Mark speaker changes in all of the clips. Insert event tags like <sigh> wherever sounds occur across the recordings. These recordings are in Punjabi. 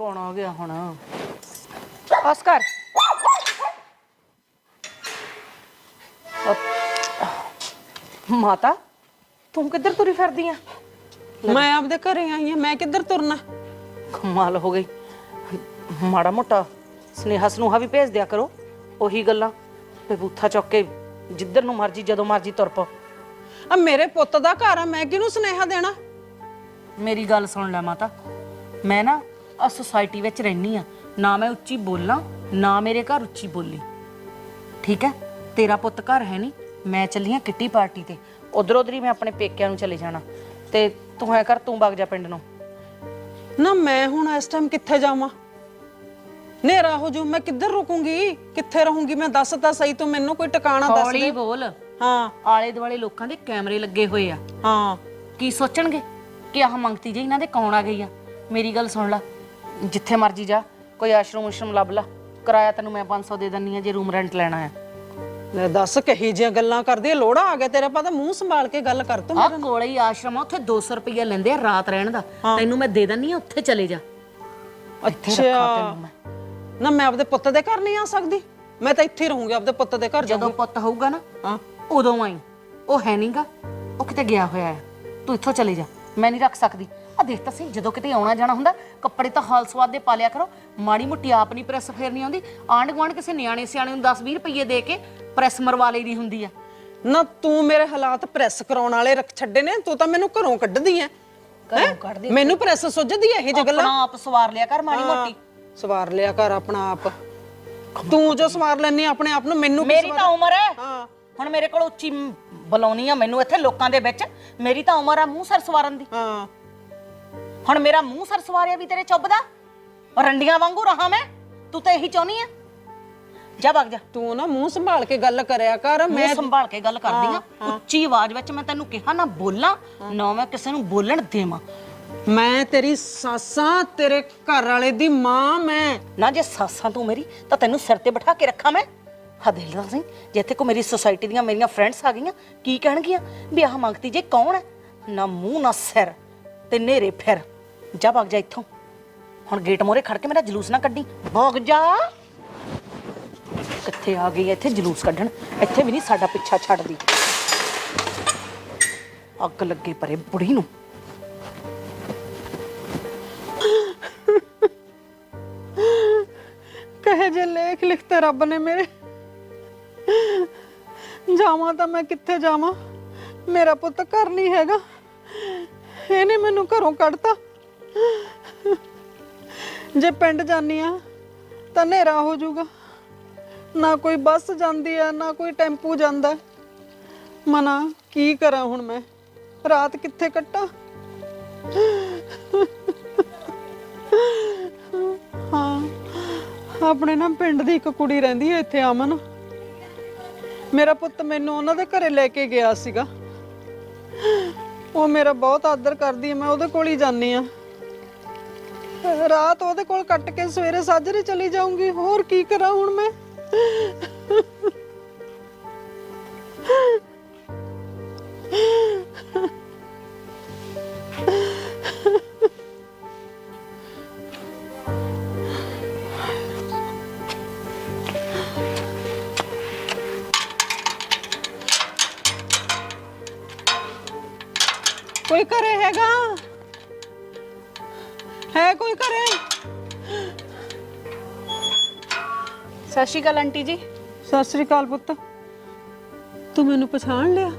Speaker 1: ਕੌਣ ਆ ਗਿਆ ਹੁਣ? ਆਸਕਰ ਮਾਤਾ ਤੂੰ ਕਿੱਧਰ ਤੁਰੀ ਫਿਰਦੀ ਆ?
Speaker 2: ਮੈਂ ਆਪਦੇ ਘਰੇ ਆਈ ਆ ਮੈਂ ਕਿੱਧਰ ਤੁਰਨਾ?
Speaker 1: ਕਮਾਲ ਹੋ ਗਈ। ਮਾੜਾ ਮੋਟਾ ਸਨੇਹਾ ਸਨੂਹਾ ਵੀ ਭੇਜ ਦਿਆ ਕਰੋ ਉਹੀ ਗੱਲਾਂ। ਬੂਥਾ ਚੁੱਕ ਕੇ ਜਿੱਧਰ ਨੂੰ ਮਰਜ਼ੀ ਜਦੋਂ ਮਰਜ਼ੀ ਤੁਰ ਪੋ
Speaker 2: ਆ ਮੇਰੇ ਪੁੱਤ ਦਾ ਘਰ ਆ ਮੈਂ ਕਿਹਨੂੰ ਸੁਨੇਹਾ ਦੇਣਾ?
Speaker 1: ਮੇਰੀ ਗੱਲ ਸੁਣ ਲੈ ਮਾਤਾ। ਮੈਂ ਨਾ ਆ ਸੁਸਾਇਟੀ ਵਿੱਚ ਰਹਿਨੀ ਆ। ਨਾ ਮੈਂ ਉੱਚੀ ਬੋਲਾਂ ਨਾ ਮੇਰੇ ਘਰ ਉੱਚੀ ਬੋਲੀ। ਠੀਕ ਹੈ? ਤੇਰਾ ਪੁੱਤ ਘਰ ਹੈ ਨਹੀਂ। ਮੈਂ ਚੱਲੀ ਆ ਕਿੱਟੀ ਪਾਰਟੀ ਤੇ। ਉਧਰ ਉਧਰ ਹੀ ਮੈਂ ਆਪਣੇ ਪੇਕਿਆਂ ਨੂੰ ਚਲੇ ਜਾਣਾ। ਤੇ ਤੂੰ ਐ ਕਰ ਤੂੰ ਵਗ ਜਾ ਪਿੰਡ ਨੂੰ।
Speaker 2: ਨਾ ਮੈਂ ਹੁਣ ਇਸ ਟਾਈਮ ਕਿੱਥੇ ਜਾਵਾਂ? ਨੇਰਾ ਹੋ ਜੂ ਮੈਂ ਕਿੱਧਰ ਰੁਕੂੰਗੀ? ਕਿੱਥੇ ਰਹੂੰਗੀ? ਮੈਂ ਦੱਸ ਤਾਂ ਸਹੀ ਤੂੰ ਮੈਨੂੰ ਕੋਈ ਟਿਕਾਣਾ ਦੱਸ
Speaker 1: ਹੌਲੀ
Speaker 2: ਦੇ।
Speaker 1: ਬੋਲ।
Speaker 2: ਹਾਂ।
Speaker 1: ਆਲੇ ਦੁਆਲੇ ਲੋਕਾਂ ਦੇ ਕੈਮਰੇ ਲੱਗੇ ਹੋਏ ਆ।
Speaker 2: ਹਾਂ।
Speaker 1: ਕੀ ਸੋਚਣਗੇ? ਕਿ ਆਹ ਮੰਗਤੀ ਜੇ ਇਹਨਾਂ ਦੇ ਕੌਣ ਆ ਗਈ ਆ? ਮੇਰੀ ਗੱਲ ਸੁਣ ਲੈ। ਜਿੱਥੇ ਮਰਜ਼ੀ ਜਾ ਕੋਈ ਆਸ਼ਰਮ ਉਸ਼ਰਮ ਲੱਭ ਲਾ। ਕਿਰਾਇਆ ਤੈਨੂੰ ਮੈਂ 500 ਦੇ ਦਿੰਨੀ ਆ ਜੇ ਰੂਮ ਰੈਂਟ ਲੈਣਾ ਆ।
Speaker 2: ਲੈ ਦੱਸ ਕਹੀ ਜੀਆਂ ਗੱਲਾਂ ਕਰਦੀ ਲੋੜਾ ਆ ਗਿਆ ਤੇਰੇ ਪਤਾ ਮੂੰਹ ਸੰਭਾਲ ਕੇ ਗੱਲ ਕਰ ਤੂੰ
Speaker 1: ਆ ਕੋਲੇ ਹੀ ਆਸ਼ਰਮ ਆ ਉੱਥੇ 200 ਰੁਪਏ ਲੈਂਦੇ ਆ ਰਾਤ ਰਹਿਣ ਦਾ। ਤੈਨੂੰ ਮੈਂ ਦੇ ਦਿੰਨੀ ਆ ਉੱਥੇ ਚਲੇ ਜਾ। ਮੈਂ।
Speaker 2: ਨਾ ਮੈਂ ਆਪਦੇ ਪੁੱਤ ਦੇ ਘਰ ਨਹੀਂ ਆ ਸਕਦੀ। ਮੈਂ ਤਾਂ ਇੱਥੇ ਹੀ ਰਹੂੰਗੀ ਆਪਦੇ ਪੁੱਤ ਦੇ ਘਰ
Speaker 1: ਜਦੋਂ ਪੁੱਤ ਹੋਊਗਾ ਨਾ
Speaker 2: ਹਾਂ।
Speaker 1: ਉਦੋਂ ਆਈ। ਉਹ ਹੈ ਨਹੀਂਗਾ ਉਹ ਕਿਤੇ ਗਿਆ ਹੋਇਆ ਹੈ ਤੂੰ ਇੱਥੋਂ ਚਲੇ ਜਾ। ਮੈਂ ਨਹੀਂ ਰੱਖ ਸਕਦੀ। ਆ ਦੇਖ ਤਾਂ ਸਹੀ ਜਦੋਂ ਕਿਤੇ ਆਉਣਾ ਜਾਣਾ ਹੁੰਦਾ ਕੱਪੜੇ ਤਾਂ ਹਾਲ ਸਵਾਦ ਦੇ ਪਾ ਲਿਆ ਕਰੋ। ਮਾੜੀ ਮੁੱਟੀ ਆਪ ਨਹੀਂ ਪ੍ਰੈਸ ਫੇਰਨੀ ਆਉਂਦੀ। ਆਂਢ ਗੁਆਂਢ ਕਿਸੇ ਨਿਆਣੇ ਸਿਆਣੇ ਨੂੰ 10 20 ਰੁਪਏ ਦੇ ਕੇ ਪ੍ਰੈਸ ਮਰਵਾ ਲਈਦੀ ਹੁੰਦੀ ਆ।
Speaker 2: ਨਾ ਤੂੰ ਮੇਰੇ ਹਾਲਾਤ ਪ੍ਰੈਸ ਕਰਾਉਣ ਵਾਲੇ ਰੱਖ ਛੱਡੇ ਨੇ ਤੂੰ ਤਾਂ ਮੈਨੂੰ ਘਰੋਂ ਕੱਢਦੀ ਐ।
Speaker 1: ਘਰੋਂ
Speaker 2: ਮੈਨੂੰ ਪ੍ਰੈਸ ਸੁੱਝਦੀ ਐ ਇਹ ਗੱਲਾਂ?
Speaker 1: ਆਪਣਾ ਆਪ ਸਵਾਰ ਲਿਆ ਕਰ ਮਾੜੀ ਮੋਟੀ।
Speaker 2: ਸਵਾਰ ਲਿਆ ਕਰ ਆਪਣਾ ਆਪ। ਤੂੰ ਜੋ ਸਵਾਰ ਲੈਣੀ ਆਪਣੇ ਆਪ ਨੂੰ ਮੈਨੂੰ ਕੀ
Speaker 1: ਮੇਰੀ ਤਾਂ ਉਮਰ ਹੈ
Speaker 2: ਹਾਂ।
Speaker 1: ਹੁਣ ਮੇਰੇ ਕੋਲ ਉੱਚੀ ਮ- ਬੁਲਾਉਣੀ ਆ ਮੈਨੂੰ ਇੱਥੇ ਲੋਕਾਂ ਦੇ ਵਿੱਚ। ਮੇਰੀ ਤਾਂ ਉਮਰ ਆ ਮੂੰਹ ਸਰ ਸਵਾਰਨ ਦੀ।
Speaker 2: ਹਾਂ।
Speaker 1: ਹੁਣ ਮੇਰਾ ਮੂੰਹ ਸਰ ਸਵਾਰਿਆ ਵੀ ਤੇਰੇ ਚੁੱਭਦਾ? ਰੰਡੀਆਂ ਵਾਂਗੂ ਰਹਾ ਮੈਂ? ਤੂੰ ਤਾਂ ਇਹੀ ਚਾਹੁੰਦੀ ਆ? ਜਾ ਵਗ ਜਾ।
Speaker 2: ਤੂੰ ਨਾ ਮੂੰਹ ਸੰਭਾਲ ਕੇ ਗੱਲ ਕਰਿਆ ਕਰ
Speaker 1: ਮੈਂ
Speaker 2: ਮੈਂ
Speaker 1: ਸੰਭਾਲ ਕੇ ਗੱਲ ਕਰਦੀ ਆ। ਉੱਚੀ ਆਵਾਜ਼ ਵਿੱਚ ਮੈਂ ਤੈਨੂੰ ਕਿਹਾ ਨਾ ਬੋਲਾਂ ਨਾ ਮੈਂ ਕਿਸੇ ਨੂੰ ਬੋਲਣ ਦੇਵਾਂ।
Speaker 2: ਮੈਂ ਤੇਰੀ ਸਾਸਾਂ ਤੇਰੇ ਘਰ ਵਾਲੇ ਦੀ ਮਾਂ ਮੈਂ।
Speaker 1: ਨਾ ਜੇ ਸਾਸਾਂ ਤੂੰ ਮੇਰੀ ਤਾਂ ਤੈਨੂੰ ਸਿਰ ਤੇ ਬਿਠਾ ਕੇ ਰੱਖਾਂ ਮੈਂ? ਹਦੇਲਦਾ ਸਿੰਘ ਜੇ ਇੱਥੇ ਕੋ ਮੇਰੀ ਸੁਸਾਇਟੀ ਦੀਆਂ ਮੇਰੀਆਂ ਫਰੈਂਡਸ ਆ ਗਈਆਂ ਕੀ ਕਹਿਣਗੀਆਂ? ਵੀ ਆਹ ਮੰਗਤੀ ਜੇ ਕੌਣ ਹੈ? ਨਾ ਮੂੰਹ ਨਾ ਸਿਰ ਤੇ ਨੇਰੇ ਫਿਰ। ਜਾ ਭੱਗ ਜਾ ਇੱਥੋਂ। ਹੁਣ ਗੇਟ ਮੋਰੇ ਖੜ ਕੇ ਮੇਰਾ ਜਲੂਸ ਨਾ ਕੱਢੀ। ਭੱਗ ਜਾ। ਕਿੱਥੇ ਆ ਗਈ ਇੱਥੇ ਜਲੂਸ ਕੱਢਣ। ਇੱਥੇ ਵੀ ਨਹੀਂ ਸਾਡਾ ਪਿੱਛਾ ਛੱਡਦੀ। ਅੱਗ ਲੱਗੇ ਪਰੇ ਬੁੜੀ ਨੂੰ।
Speaker 2: ਕਹੇ ਜੇ ਲੇਖ ਲਿਖਤੇ ਰੱਬ ਨੇ ਮੇਰੇ। ਜਾਵਾਂ ਤਾਂ ਮੈਂ ਕਿੱਥੇ ਜਾਵਾਂ? ਮੇਰਾ ਪੁੱਤ ਘਰ ਨਹੀਂ ਹੈਗਾ। ਇਹਨੇ ਮੈਨੂੰ ਘਰੋਂ ਕੱਢਤਾ। ਜੇ ਪਿੰਡ ਜਾਨੀ ਆ, ਤਾਂ ਹਨੇਰਾ ਹੋ ਜਾਊਗਾ। ਨਾ ਕੋਈ ਬੱਸ ਜਾਂਦੀ ਆ, ਨਾ ਕੋਈ ਟੈਂਪੂ ਜਾਂਦਾ। ਮਨਾ, ਕੀ ਕਰਾਂ ਹੁਣ ਮੈਂ? ਰਾਤ ਕਿੱਥੇ ਕੱਟਾਂ? ਹਾਂ, ਆਪਣੇ ਨਾ ਪਿੰਡ ਦੀ ਇੱਕ ਕੁੜੀ ਰਹਿੰਦੀ ਹੈ ਇੱਥੇ, ਅਮਨ। ਮੇਰਾ ਪੁੱਤ ਮੈਨੂੰ ਉਹਨਾਂ ਦੇ ਘਰੇ ਲੈ ਕੇ ਗਿਆ ਸੀਗਾ। ਉਹ ਮੇਰਾ ਬਹੁਤ ਆਦਰ ਕਰਦੀ ਹੈ ਮੈਂ ਉਹਦੇ ਕੋਲ ਹੀ ਜਾਂਦੀ ਆ। ਰਾਤ ਉਹਦੇ ਕੋਲ ਕੱਟ ਕੇ ਸਵੇਰੇ ਸਾਜਰੇ ਚਲੀ ਜਾਊਂਗੀ। ਹੋਰ ਕੀ ਕਰਾਂ ਹੁਣ ਮੈਂ?
Speaker 3: ਸਤਿ ਸ਼੍ਰੀ ਅਕਾਲ ਆਂਟੀ ਜੀ।
Speaker 2: ਸਤਿ ਸ੍ਰੀ ਅਕਾਲ ਪੁੱਤ। ਤੂੰ ਮੈਨੂੰ ਪਛਾਣ ਲਿਆ?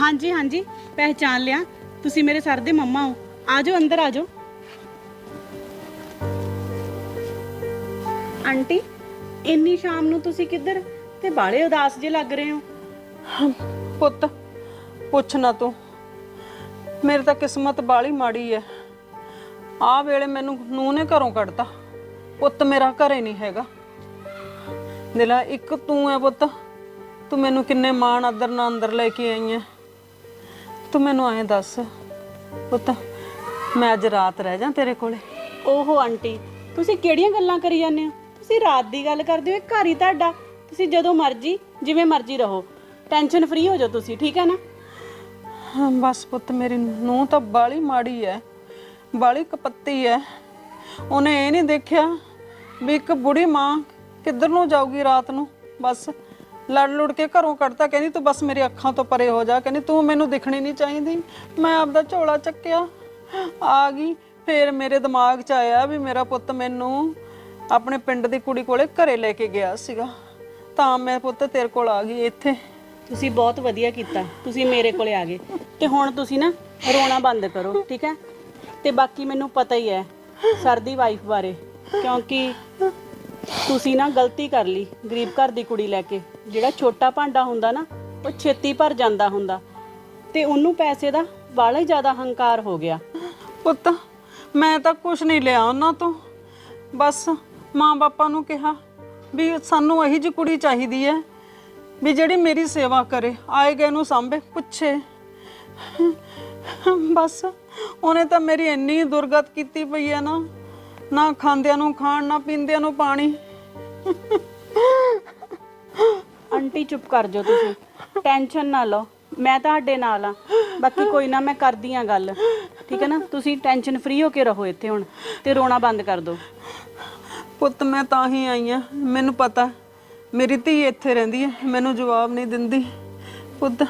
Speaker 3: ਹਾਂਜੀ ਹਾਂਜੀ ਪਹਿਚਾਨ ਲਿਆ। ਤੁਸੀਂ ਮੇਰੇ ਸਰ ਦੇ ਮੰਮਾ ਹੋ। ਆਜੋ ਅੰਦਰ ਆਜੋ। ਆਂਟੀ ਇੰਨੀ ਸ਼ਾਮ ਨੂੰ ਤੁਸੀਂ ਕਿੱਧਰ? ਤੇ ਬਾਲੇ ਉਦਾਸ ਜੇ ਲੱਗ ਰਹੇ ਹੋ।
Speaker 2: ਪੁੱਤ ਪੁੱਛ ਨਾ ਤੂੰ। ਮੇਰੀ ਤਾਂ ਕਿਸਮਤ ਬਾਲੀ ਮਾੜੀ ਐ। ਆ ਵੇਲੇ ਮੈਨੂੰ ਨੂੰਹ ਨੇ ਘਰੋਂ ਕੱਢਤਾ। ਪੁੱਤ ਮੇਰਾ ਘਰੇ ਨਹੀਂ ਹੈਗਾ। ਦਿਲਾ ਇੱਕ ਤੂੰ ਐ ਪੁੱਤ। ਤੂੰ ਮੈਨੂੰ ਕਿੰਨੇ ਮਾਣ ਆਦਰ ਨਾਲ ਅੰਦਰ ਲੈ ਕੇ ਆਈ ਐ। ਤੂੰ ਮੈਨੂੰ ਐਂ ਦੱਸ ਪੁੱਤ ਮੈਂ ਅੱਜ ਰਾਤ ਰਹਿ ਜਾ ਤੇਰੇ ਕੋਲੇ?
Speaker 3: ਓਹੋ ਆਂਟੀ ਤੁਸੀਂ ਕਿਹੜੀਆਂ ਗੱਲਾਂ ਕਰੀ ਜਾਂਦੇ ਹੋ? ਤੁਸੀਂ ਰਾਤ ਦੀ ਗੱਲ ਕਰਦੇ ਹੋ ਇਹ ਘਰ ਹੀ ਤੁਹਾਡਾ। ਤੁਸੀਂ ਜਦੋਂ ਮਰਜ਼ੀ ਜਿਵੇਂ ਮਰਜ਼ੀ ਰਹੋ। ਟੈਨਸ਼ਨ ਫ੍ਰੀ ਹੋ ਜਾਓ ਤੁਸੀਂ ਠੀਕ ਹੈ ਨਾ?
Speaker 2: ਹਾਂ, ਬਸ ਪੁੱਤ ਮੇਰੀ ਨੂੰਹ ਤਾਂ ਬਾਲੀ ਮਾੜੀ ਐ। ਬਾਲੀ ਕਪੱਤੀ ਐ। ਉਹਨੇ ਇਹ ਨਹੀਂ ਦੇਖਿਆ ਵੀ ਇੱਕ ਬੁੜੀ ਮਾਂ ਕਿੱਧਰ ਨੂੰ ਜਾਊਗੀ ਰਾਤ ਨੂੰ? ਬਸ ਲੜ ਲੁੜ ਕੇ ਘਰੋਂ ਕੱਢਤਾ, ਕਹਿੰਦੀ ਤੂੰ ਬਸ ਮੇਰੀ ਅੱਖਾਂ ਤੋਂ ਪਰੇ ਹੋ ਜਾ। ਕਹਿੰਦੀ ਤੂੰ ਮੈਨੂੰ ਦਿਖਣੀ ਨਹੀਂ ਚਾਹੀਦੀ। ਮੈਂ ਆਪਦਾ ਝੋਲਾ ਚੱਕਿਆ, ਆ ਗਈ। ਫੇਰ ਮੇਰੇ ਦਿਮਾਗ 'ਚ ਆਇਆ ਵੀ ਮੇਰਾ ਪੁੱਤ ਮੈਨੂੰ ਆਪਣੇ ਪਿੰਡ ਦੀ ਕੁੜੀ ਕੋਲੇ ਘਰੇ ਲੈ ਕੇ ਗਿਆ ਸੀਗਾ। ਤਾਂ ਮੈਂ ਪੁੱਤ ਤੇਰੇ ਕੋਲ ਆ ਗਈ ਇੱਥੇ।
Speaker 3: ਤੁਸੀਂ ਬਹੁਤ ਵਧੀਆ ਕੀਤਾ। ਤੁਸੀਂ ਮੇਰੇ ਕੋਲੇ ਆ ਗਏ। ਤੇ ਹੁਣ ਤੁਸੀਂ ਨਾ ਰੋਣਾ ਬੰਦ ਕਰੋ, ਠੀਕ ਹੈ? ਤੇ ਬਾਕੀ ਮੈਨੂੰ ਪਤਾ ਹੀ ਹੈ, ਸਰ ਦੀ ਵਾਈਫ ਬਾਰੇ। ਕਿਉਂਕਿ ਤੁਸੀਂ ਨਾ ਗਲਤੀ ਕਰ ਲਈ, ਗਰੀਬ ਘਰ ਦੀ ਕੁੜੀ ਲੈ ਕੇ। ਜਿਹੜਾ ਛੋਟਾ ਭਾਂਡਾ ਹੁੰਦਾ ਨਾ, ਉਹ ਛੇਤੀ ਭਰ ਜਾਂਦਾ ਹੁੰਦਾ। ਤੇ ਉਹਨੂੰ ਪੈਸੇ ਦਾ ਬਾਲਾ ਹੀ ਜ਼ਿਆਦਾ ਹੰਕਾਰ ਹੋ ਗਿਆ।
Speaker 2: ਪੁੱਤ, ਮੈਂ ਤਾਂ ਕੁਝ ਨਹੀਂ ਲਿਆ ਉਹਨਾਂ ਤੋਂ। ਬਸ ਮਾਂ ਬਾਪਾਂ ਨੂੰ ਕਿਹਾ ਵੀ ਸਾਨੂੰ ਇਹੀ ਜਿਹੀ ਕੁੜੀ ਚਾਹੀਦੀ ਹੈ ਵੀ ਜਿਹੜੀ ਮੇਰੀ ਸੇਵਾ ਕਰੇ, ਆਏ ਗਏ ਨੂੰ ਸਾਂਭੇ, ਪੁੱਛੇ। ਬਸ ਉਹਨੇ ਤਾਂ ਮੇਰੀ ਇੰਨੀ ਦੁਰਗਤ ਕੀਤੀ ਪਈ ਹੈ ਨਾ। ਨਾ ਖਾਂਦਿਆਂ ਨੂੰ ਖਾਣ ਨਾ ਪੀਂਦਿਆਂ ਨੂੰ ਪਾਣੀ।
Speaker 3: ਆਂਟੀ ਚੁੱਪ ਕਰ ਜਾਓ ਤੁਸੀਂ। ਟੈਨਸ਼ਨ ਨਾ ਲਓ। ਮੈਂ ਤੁਹਾਡੇ ਨਾਲ ਆ। ਬਾਕੀ ਕੋਈ ਨਾ ਮੈਂ ਕਰਦੀ ਆ ਗੱਲ। ਠੀਕ ਹੈ ਨਾ? ਤੁਸੀਂ ਟੈਨਸ਼ਨ ਫ੍ਰੀ ਹੋ ਕੇ ਰਹੋ ਇੱਥੇ ਹੁਣ ਤੇ ਰੋਣਾ ਬੰਦ ਕਰ ਦਿਓ।
Speaker 2: ਪੁੱਤ ਮੈਂ ਤਾਂ ਹੀ ਆਈ ਆ। ਮੈਨੂੰ ਪਤਾ। ਮੇਰੀ ਧੀ ਇੱਥੇ ਰਹਿੰਦੀ ਹੈ। ਮੈਨੂੰ ਜਵਾਬ ਨਹੀਂ ਦਿੰਦੀ। ਪੁੱਤ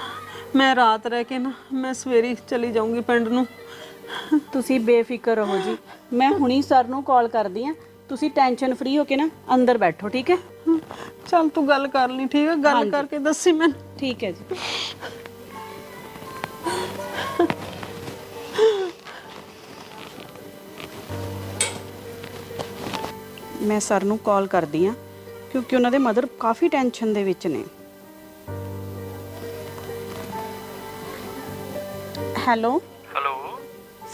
Speaker 2: ਮੈਂ ਰਾਤ ਰਹਿ ਕੇ ਨਾ ਮੈਂ ਸਵੇਰੀ ਚਲੀ ਜਾਊਂਗੀ ਪਿੰਡ ਨੂੰ।
Speaker 3: ਤੁਸੀਂ ਬੇਫਿਕਰ ਰਹੋ ਜੀ। ਮੈਂ ਹੁਣੀ ਸਰ ਨੂੰ ਕਾਲ ਕਰਦੀ ਆ ਤੁਸੀਂ ਟੈਨਸ਼ਨ ਫ੍ਰੀ ਹੋ ਕੇ ਨਾ ਅੰਦਰ ਬੈਠੋ ਠੀਕ ਹੈ?
Speaker 2: ਚੱਲ ਤੂੰ ਗੱਲ ਕਰ ਲਈ ਠੀਕ ਹੈ? ਗੱਲ ਕਰਕੇ ਦੱਸੀ ਮੈਨੂੰ।
Speaker 3: ਠੀਕ ਹੈ ਜੀ। ਮੈਂ ਸਰ ਨੂੰ ਕਾਲ ਕਰਦੀ ਆ ਕਿਉਂਕਿ ਉਹਨਾਂ ਦੇ ਮਦਰ ਕਾਫੀ ਟੈਨਸ਼ਨ ਦੇ ਵਿੱਚ ਨੇ। ਹੈਲੋ?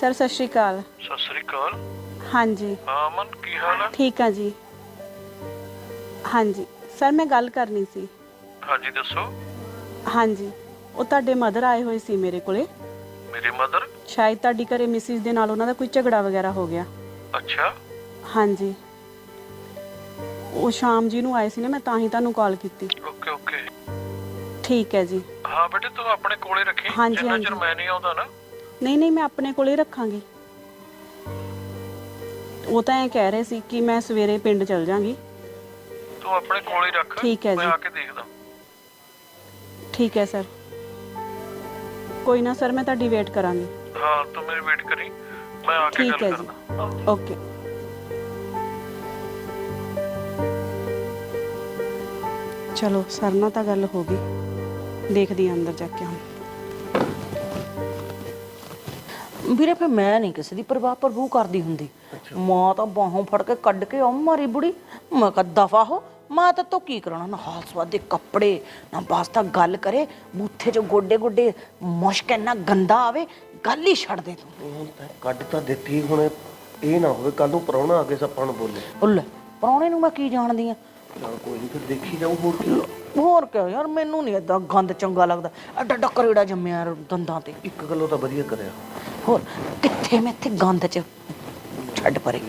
Speaker 3: ਸਰ ਸਤਿ ਸ਼੍ਰੀ ਅਕਾਲ।
Speaker 4: ਸਤਿ ਸ੍ਰੀ ਅਕਾਲ।
Speaker 3: ਹਾਂਜੀ।
Speaker 4: ਹਾਂ ਅਮਨ ਕੀ ਹਾਲ ਹੈ
Speaker 3: ਠੀਕ ਆ ਜੀ। ਹਾਂਜੀ। ਸਰ ਮੈਂ ਗੱਲ ਕਰਨੀ ਸੀ।
Speaker 4: ਹਾਂਜੀ ਦੱਸੋ।
Speaker 3: ਹਾਂਜੀ। ਉਹ ਤੁਹਾਡੇ ਮਦਰ ਆਏ ਹੋਏ ਸੀ ਮੇਰੇ ਕੋਲੇ।
Speaker 4: ਮੇਰੀ ਮਦਰ?
Speaker 3: ਸ਼ਾਇਦ ਤੁਹਾਡੀ ਘਰੇ ਮਿਸਿਸ ਦੇ ਨਾਲ ਉਹਨਾਂ ਦਾ ਕੋਈ ਝਗੜਾ ਵਗੈਰਾ ਹੋ ਗਿਆ।
Speaker 4: ਅੱਛਾ।
Speaker 3: ਹਾਂਜੀ। ਉਹ ਸ਼ਾਮ ਜੀ ਨੂੰ ਆਏ ਸੀ ਨਾ ਮੈਂ ਤਾਂ ਹੀ ਤੁਹਾਨੂੰ ਕਾਲ ਕੀਤੀ।
Speaker 4: Okay okay.
Speaker 3: ਠੀਕ ਹੈ ਜੀ।
Speaker 4: ਹਾਂ ਬੇਟੇ ਤੂੰ ਆਪਣੇ ਕੋਲੇ ਰੱਖੀ।
Speaker 3: ਹਾਂਜੀ,
Speaker 4: ਜਿੰਨਾ ਚਿਰ
Speaker 3: ਹਾਂਜੀ।
Speaker 4: ਮੈਂ ਨਹੀਂ ਆਉਂਦਾ ਨਾ।
Speaker 3: ਨਹੀਂ ਨਹੀਂ ਮੈਂ ਆਪਣੇ ਕੋਲੇ ਰੱਖਾਂਗੀ। ਉਹ ਤਾਂ ਇਹ ਕਹਿ ਰਹੇ ਸੀ ਕਿ ਮੈਂ ਸਵੇਰੇ ਪਿੰਡ ਚਲ ਜਾਾਂਗੀ।
Speaker 4: ਤੂੰ ਆਪਣੇ ਕੋਲੇ ਰੱਖ
Speaker 3: ਠੀਕ ਹੈ
Speaker 4: ਮੈਂ
Speaker 3: ਜੀ।
Speaker 4: ਆ ਕੇ ਦੇਖਦਾ।
Speaker 3: ਠੀਕ ਹੈ ਸਰ। ਕੋਈ ਨਾ ਸਰ ਮੈਂ ਤੁਹਾਡੀ ਵੇਟ ਕਰਾਂਗੀ।
Speaker 4: ਹਾਂ ਤੂੰ ਮੇਰੀ ਵੇਟ ਕਰੀ ਮੈਂ ਆ ਕੇ
Speaker 3: ਠੀਕ
Speaker 4: ਗੱਲ
Speaker 3: ਹੈ ਜੀ।
Speaker 4: ਕਰਦਾ।
Speaker 3: ਓਕੇ। ਚਲੋ ਸਰ ਨਾਲ ਤਾਂ ਗੱਲ ਹੋ ਗਈ। ਦੇਖਦੀ ਹਾਂ ਅੰਦਰ ਜਾ ਕੇ ਹੁਣ।
Speaker 1: ਵੀਰੇ ਫੇ ਮੈਂ ਨਹੀਂ ਕਿਸੇ ਦੀ ਪਰਵਾਹ ਪਰਵੂ ਕਰਦੀ ਹੁੰਦੀ। ਮਾਂ ਤਾਂ ਬਾਹੋਂ ਫੜ ਕੇ ਕੱਢ ਕੇ ਆ ਮਾਰੀ ਬੁੜੀ। ਮੈਂ ਕਹ ਦਫਾ ਹੋ। ਮਾਂ ਤਾਂ ਤੋ ਕੀ ਕਰਾਉਣਾ? ਨਾ ਹਾਲ ਸਵਾਦ ਦੇ ਕੱਪੜੇ ਨਾ ਵਾਸਤਾ ਗੱਲ ਕਰੇ। ਬੂਥੇ ਚ ਗੋਡੇ ਗੋਡੇ ਮੁਸ਼ਕ ਇੰਨਾ ਗੰਦਾ ਆਵੇ ਗੱਲ ਹੀ ਛੱਡ ਦੇ ਤੂੰ।
Speaker 5: ਹੁਣ ਤਾਂ ਕੱਢ ਤਾਂ ਦਿੱਤੀ ਹੁਣ। ਇਹ ਨਾ ਹੋਵੇ ਕੱਲ ਨੂੰ ਪ੍ਰਾਹੁਣਾ ਆ ਕੇ ਸੱਪਾਂ ਨੂੰ ਬੋਲੇ।
Speaker 1: ਉੱਲੇ ਪ੍ਰਾਹੁਣੇ ਨੂੰ ਮੈਂ ਕੀ ਜਾਣਦੀ ਆ?
Speaker 5: ਚਲ ਕੋਈ ਨਹੀਂ ਫਿਰ ਦੇਖੀ ਜਾਊ ਹੋਰ ਕੀ
Speaker 1: ਹੋਰ ਕਿਉਂ ਯਾਰ ਮੈਨੂੰ ਨਹੀਂ ਏਦਾਂ ਗੰਦ ਚੰਗਾ ਲੱਗਦਾ। ਐਡਾ ਐਡਾ ਕਰੇੜਾ ਜੰਮਿਆ ਯਾਰ ਦੰਦਾਂ ਤੇ।
Speaker 5: ਇੱਕ ਗੱਲੋਂ ਤਾਂ ਵਧੀਆ ਕਰਿਆ।
Speaker 1: ਹੋਰ ਕਿੱਥੇ ਮੈਂ ਇੱਥੇ ਗੰਦ ਚ ਛੱਡ ਪਰੇ।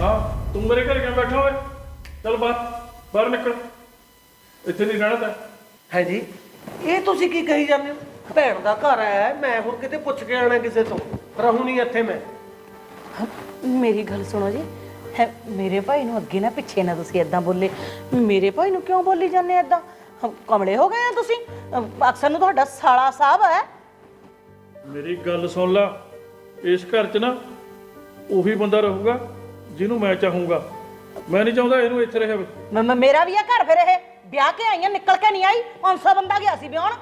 Speaker 4: ਹਾਂ। ਤੂੰ ਮੇਰੇ ਘਰ ਕਿਉਂ ਬੈਠਾ ਓਏ? ਚੱਲ ਬਾਹਰ ਬਾਹਰ ਨਿਕਲ। ਇੱਥੇ ਨਹੀਂ ਰਹਿਣਾ ਤਾਂ।
Speaker 5: ਹੈ ਜੀ ਇਹ ਤੁਸੀਂ ਕੀ ਕਹੀ ਜਾਂਦੇ ਹੋ? ਭੈਣ ਦਾ ਘਰ ਆਇਆ ਮੈਂ ਹੁਣ ਕਿਤੇ ਪੁੱਛ ਕੇ ਆਣਾ ਕਿਸੇ ਤੋਂ। ਰਹੂ ਨਹੀਂ ਇੱਥੇ ਮੈਂ।
Speaker 1: ਮੇਰੀ ਗੱਲ ਸੁਣੋ ਜੀ। ਹੈ ਮੇਰੇ ਭਾਈ ਨੂੰ ਅੱਗੇ ਨਾ ਪਿੱਛੇ ਨਾ ਤੁਸੀਂ ਇਦਾਂ ਬੋਲੇ। ਮੇਰੇ ਭਾਈ ਨੂੰ ਕਿਉਂ ਬੋਲੀ ਜਾਂਦੇ ਐਦਾਂ ਕਮਲੇ ਹੋ ਗਏ ਆ ਤੁਸੀਂ? ਅਮ, ਅਕਸਰ ਨੂੰ ਤੁਹਾਡਾ ਸਾਲਾ ਸਾਹਿਬ ਹੈ।
Speaker 4: ਮੇਰੀ ਗੱਲ ਸੁਣ ਲੈ। ਇਸ ਘਰ 'ਚ ਨਾ ਉਹੀ ਬੰਦਾ ਰਹੂਗਾ ਜਿਹਨੂੰ ਮੈਂ ਚਾਹੂੰਗਾ। ਮੈਂ ਨਹੀਂ ਚਾਹੁੰਦਾ ਇਹਨੂੰ ਇੱਥੇ ਰਹੇ
Speaker 1: ਮ- ਮ- ਮੇਰਾ ਵੀ ਆ ਘਰ ਫਿਰ ਇਹ। ਵਿਆਹ ਕੇ ਆਈਆਂ ਨਿਕਲ ਕੇ ਨਹੀਂ ਆਈ। 500 ਬੰਦਾ ਗਿਆ ਸੀ ਵਿਆਹਣ।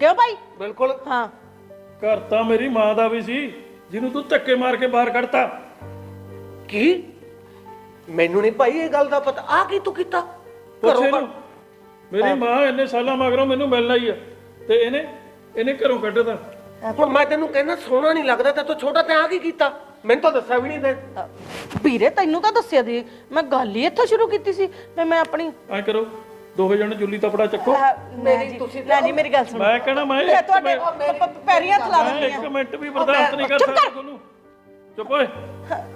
Speaker 1: ਕਿਉਂ ਭਾਈ?
Speaker 5: ਬਿਲਕੁਲ।
Speaker 1: ਹਾਂ।
Speaker 4: ਘਰ ਤਾਂ ਮੇਰੀ ਮਾਂ ਦਾ ਵੀ ਸੀ ਜਿਹਨੂੰ ਤੂੰ ਧੱਕੇ ਮਾਰ ਕੇ ਬਾਹਰ ਕੱਢਤਾ।
Speaker 5: ਕੀ? ਮੈਨੂੰ ਨਹੀਂ ਭਾਈ ਇਹ ਗੱਲ ਦਾ ਪਤਾ। ਆ ਕੀ ਤੂੰ ਕੀਤਾ?
Speaker 4: ਪੁੱਛ
Speaker 5: ਘਰੋਂ
Speaker 4: ਇਹਨੂੰ। ਮੇਰੀ ਮਾਂ ਇੰਨੇ ਸਾਲਾਂ ਮਗਰੋਂ ਮੈਨੂੰ ਮਿਲਣਾ ਹੀ ਆ ਤੇ ਇਹਨੇ ਇਹਨੇ ਘਰੋਂ ਕੱਢਤਾ।
Speaker 5: ਹੁਣ ਮੈਂ ਤੈਨੂੰ ਕਹਿੰਦਾ ਸੋਹਣਾ ਨਹੀਂ ਲੱਗਦਾ ਤੇ ਤੂੰ ਛੋਟਾ ਤੇ ਆ ਕੀ ਕੀਤਾ? ਮੈਨੂੰ ਤਾਂ ਦੱਸਿਆ ਵੀ ਨਹੀਂ ਤੈਂ
Speaker 1: ਅ, ਵੀਰੇ ਤੈਨੂੰ ਤਾਂ ਦੱਸਿਆ ਦੀ ਮੈਂ ਗੱਲ ਹੀ ਇੱਥੋਂ ਸ਼ੁਰੂ ਕੀਤੀ ਸੀ ਮੈਂ ਮੈਂ ਆਪਣੀ
Speaker 4: ਐ ਕਰੋ ਦੋਵੇਂ ਜਣੇ ਜੁੱਲੀ ਤਪੜਾ ਚੱਕੋ।
Speaker 1: ਮੇਰੀ ਤੁਸੀਂ ਨਾ ਜੀ ਮੇਰੀ ਗੱਲ ਸੁਣੋ।
Speaker 4: ਮੈਂ ਕਹਿਣਾ ਮੈਂ
Speaker 1: ਤੁਹਾਡੇ ਪ- ਪ- ਪੈਰੀਂ ਹੱਥ ਲਾ
Speaker 4: ਮੈਂ
Speaker 1: ਦਿੰਦੀ
Speaker 4: ਇੱਕ ਮਿੰਟ ਵੀ ਬਰਦਾਸ਼ਤ ਨਹੀਂ ਕਰ ਸਕਦਾ। ਤੁਹਾਨੂੰ। ਚੁੱਪ ਓਏ।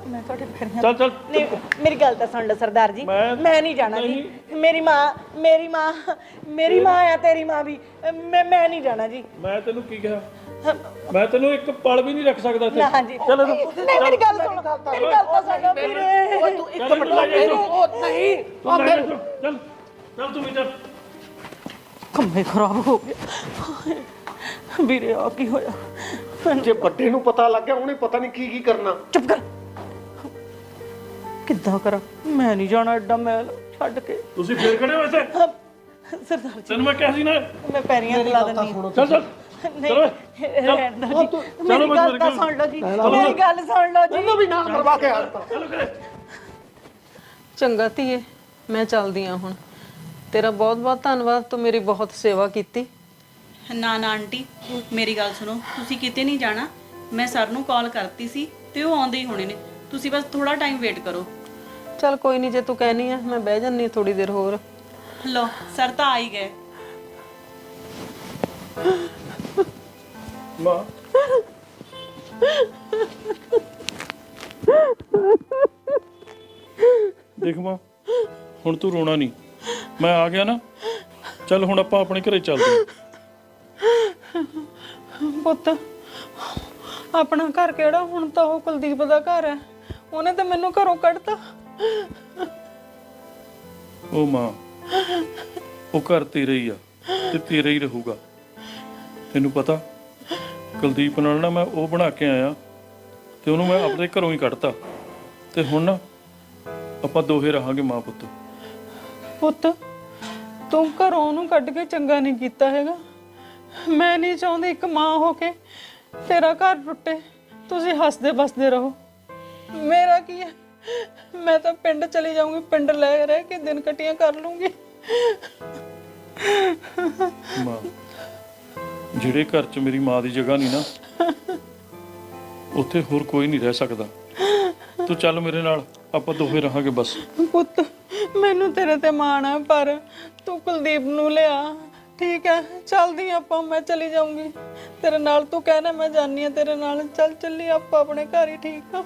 Speaker 1: ਮੈਂ ਤੁਹਾਡੇ ਪੈਰੀਂ
Speaker 4: ਚੱਲ ਚੱਲ।
Speaker 1: ਨਹੀਂ ਮੇਰੀ ਗੱਲ ਤਾਂ ਸੁਣ ਲਓ ਸਰਦਾਰ ਜੀ।
Speaker 4: ਮੈਂ-
Speaker 1: ਮੈਂ ਨਹੀਂ ਜਾਣਾ ਜੀ। ਮੇਰੀ ਮਾਂ ਮੇਰੀ ਮਾਂ ਮੇਰੀ ਮਾਂ ਆ ਤੇਰੀ ਮਾਂ ਵੀ। ਮੈਂ ਮੈਂ ਨਹੀਂ ਜਾਣਾ ਜੀ।
Speaker 4: ਮੈਂ ਤੈਨੂੰ ਕੀ ਕਿਹਾ? ਮੈਂ ਤੈਨੂੰ ਇੱਕ ਪਲ ਵੀ ਨਹੀਂ ਰੱਖ ਸਕਦਾ ਇੱਥੇ।
Speaker 1: ਨਾ ਜੀ।
Speaker 4: ਚੱਲ
Speaker 1: ਨਹੀਂ ਮੇਰੀ ਗੱਲ ਸੁਣ। ਮੇਰੀ ਗੱਲ ਤਾਂ ਸੁਣ ਵੀਰੇ।
Speaker 5: ਤੂੰ ਇੱਕ ਮਿੰਟ
Speaker 4: ਲੈ ਜਾ
Speaker 5: ਇਹਨੂੰ। ਉਹ ਨਹੀਂ।
Speaker 4: ਤੂੰ ਲੈ ਜਾ ਚੱਲ। ਚੱਲ ਤੂੰ ਵੀ ਚੱਲ।
Speaker 1: ਕੰਮੇ ਖਰਾਬ ਹੋ ਗਿਆ ਵੀਰੇ ਆ ਕੀ ਹੋਇਆ?
Speaker 5: ਜੇ ਵੱਡੇ ਨੂੰ ਪਤਾ ਲੱਗ ਗਿਆ ਉਹਨੇ ਪਤਾ ਨਹੀਂ ਕੀ ਕੀ ਕਰਨਾ।
Speaker 1: ਚੁੱਪ ਕਰ। ਕਿੱਦਾਂ ਕਰਾਂ? ਮੈਂ ਨਹੀਂ ਜਾਣਾ ਐਡਾ ਮੈਲ ਛੱਡ ਕੇ।
Speaker 4: ਤੁਸੀਂ ਫੇਰ ਖੜੇ ਹੋ ਇੱਥੇ?
Speaker 1: ਸਰਦਾਰ ਜੀ।
Speaker 4: ਤੈਨੂੰ ਮੈਂ ਕਿਹਾ ਸੀ ਨਾ।
Speaker 1: ਮੈਂ ਪੈਰੀਆਂ ਤੇ ਲਾ ਦਿੰਦੀ। ਹਾਂ।
Speaker 4: ਚੱਲ ਚੱਲ।
Speaker 1: ਨਹੀਂ ਰਹਿਣ ਦਿਓ ਜੀ। ਮੇਰੀ ਗੱਲ ਤਾਂ। ਸੁਣ ਲਓ ਜੀ। ਮੇਰੀ ਗੱਲ ਸੁਣ ਲਓ ਜੀ।
Speaker 5: ਵੀ ਨਾਲ ਕਰਵਾ ਕੇ ਆ
Speaker 4: ਚੱਲ ਕਰੇ
Speaker 2: ਚੰਗਾ ਧੀਏ ਮੈਂ ਚੱਲਦੀ ਆ ਹੁਣ। ਤੇਰਾ ਬਹੁਤ ਬਹੁਤ ਧੰਨਵਾਦ ਤੂੰ ਮੇਰੀ ਬਹੁਤ ਸੇਵਾ ਕੀਤੀ।
Speaker 3: ਨਾ ਨਾ ਆਂਟੀ ਮੇਰੀ ਗੱਲ ਸੁਣੋ ਤੁਸੀਂ ਕਿਤੇ ਨਹੀਂ ਜਾਣਾ। ਮੈਂ ਸਰ ਨੂੰ ਕਾਲ ਕਰਤੀ ਸੀ ਤੇ ਉਹ ਆਉਂਦੇ ਹੀ ਹੋਣੇ ਨੇ। ਤੁਸੀਂ ਬਸ ਥੋੜਾ ਟਾਈਮ ਵੇਟ ਕਰੋ।
Speaker 2: ਚੱਲ ਕੋਈ ਨਹੀਂ ਜੇ ਤੂੰ ਕਹਿਨੀ ਆ ਮੈਂ ਬਹਿ ਜੰਨੀ ਥੋੜੀ ਦੇਰ ਹੋਰ।
Speaker 3: ਲਓ ਸਰ ਤਾਂ ਆ ਹੀ ਗਏ।
Speaker 4: ਮਾਂ। ਦੇਖ ਮਾਂ ਹੁਣ ਤੂੰ ਰੋਣਾ ਨਹੀਂ। ਮੈਂ ਆ ਗਿਆ ਨਾ। ਚੱਲ ਹੁਣ ਆਪਾਂ ਆਪਣੇ ਘਰੇ ਚੱਲਦੇ ਹਾਂ।
Speaker 2: ਪੁੱਤ? ਆਪਣਾ ਘਰ ਕਿਹੜਾ? ਹੁਣ ਤਾਂ ਉਹ ਕੁਲਦੀਪ ਦਾ ਘਰ ਹੈ। ਉਹਨੇ ਤਾਂ ਮੈਨੂੰ ਘਰੋਂ ਕੱਢਤਾ।
Speaker 4: ਉਹ ਮਾਂ ਉਹ ਘਰ ਤੇਰਾ ਹੀ ਆ ਤੇ ਤੇਰਾ ਹੀ ਰਹੂਗਾ। ਤੈਨੂੰ ਪਤਾ ਕੁਲਦੀਪ ਨਾਲ ਨਾ ਮੈਂ ਉਹ ਬਣਾ ਕੇ ਆਇਆ ਤੇ ਉਹਨੂੰ ਮੈਂ ਆਪਣੇ ਘਰੋਂ ਹੀ ਕੱਢਤਾ। ਤੇ ਹੁਣ ਨਾ ਆਪਾਂ ਦੋਹੇ ਰਹਾਂਗੇ ਮਾਂ ਪੁੱਤ।
Speaker 2: ਪੁੱਤ ਤੂੰ ਘਰੋਂ ਉਹਨੂੰ ਕੱਢ ਕੇ ਚੰਗਾ ਨਹੀਂ ਕੀਤਾ ਹੈਗਾ। ਮੈਂ ਨਹੀਂ ਚਾਹੁੰਦੀ ਇੱਕ ਮਾਂ ਹੋ ਕੇ ਤੇਰਾ ਘਰ ਟੁੱਟੇ ਤੁਸੀਂ ਹੱਸਦੇ ਬਸਦੇ ਰਹੋ। ਮੇਰਾ ਕੀ ਹੈ? ਮੈਂ ਤਾਂ ਪਿੰਡ ਚਲੀ ਜਾਊਂਗੀ ਪਿੰਡ ਲੈ ਰਹਿ ਕੇ ਦਿਨ ਕਟੀਆਂ ਕਰ ਲੂੰਗੀ।
Speaker 4: ਮਾਂ ਜਿਹੜੇ ਘਰ 'ਚ ਮੇਰੀ ਮਾਂ ਦੀ ਜਗ੍ਹਾ ਨਹੀਂ ਨਾ ਉੱਥੇ ਹੋਰ ਕੋਈ ਨਹੀਂ ਰਹਿ ਸਕਦਾ। ਤੂੰ ਚੱਲ ਮੇਰੇ ਨਾਲ ਆਪਾਂ ਦੋਹੇ ਰਹਾਂਗੇ ਬਸ।
Speaker 2: ਪੁੱਤ ਮੈਨੂੰ ਤੇਰੇ ਤੇ ਮਾਣ ਹੈ ਪਰ ਤੂੰ ਕੁਲਦੀਪ ਨੂੰ ਲਿਆ। ਠੀਕ ਹੈ ਚੱਲਦੀ ਆਪਾਂ ਮੈਂ ਚਲੀ ਜਾਊਂਗੀ। ਤੇਰੇ ਨਾਲ ਤੂੰ ਕਹਿਣਾ ਮੈਂ ਜਾਣੀ ਆ ਤੇਰੇ ਨਾਲ। ਚੱਲ ਚੱਲੀ ਆਪਾਂ ਆਪਣੇ ਘਰ ਹੀ ਠੀਕ ਆ?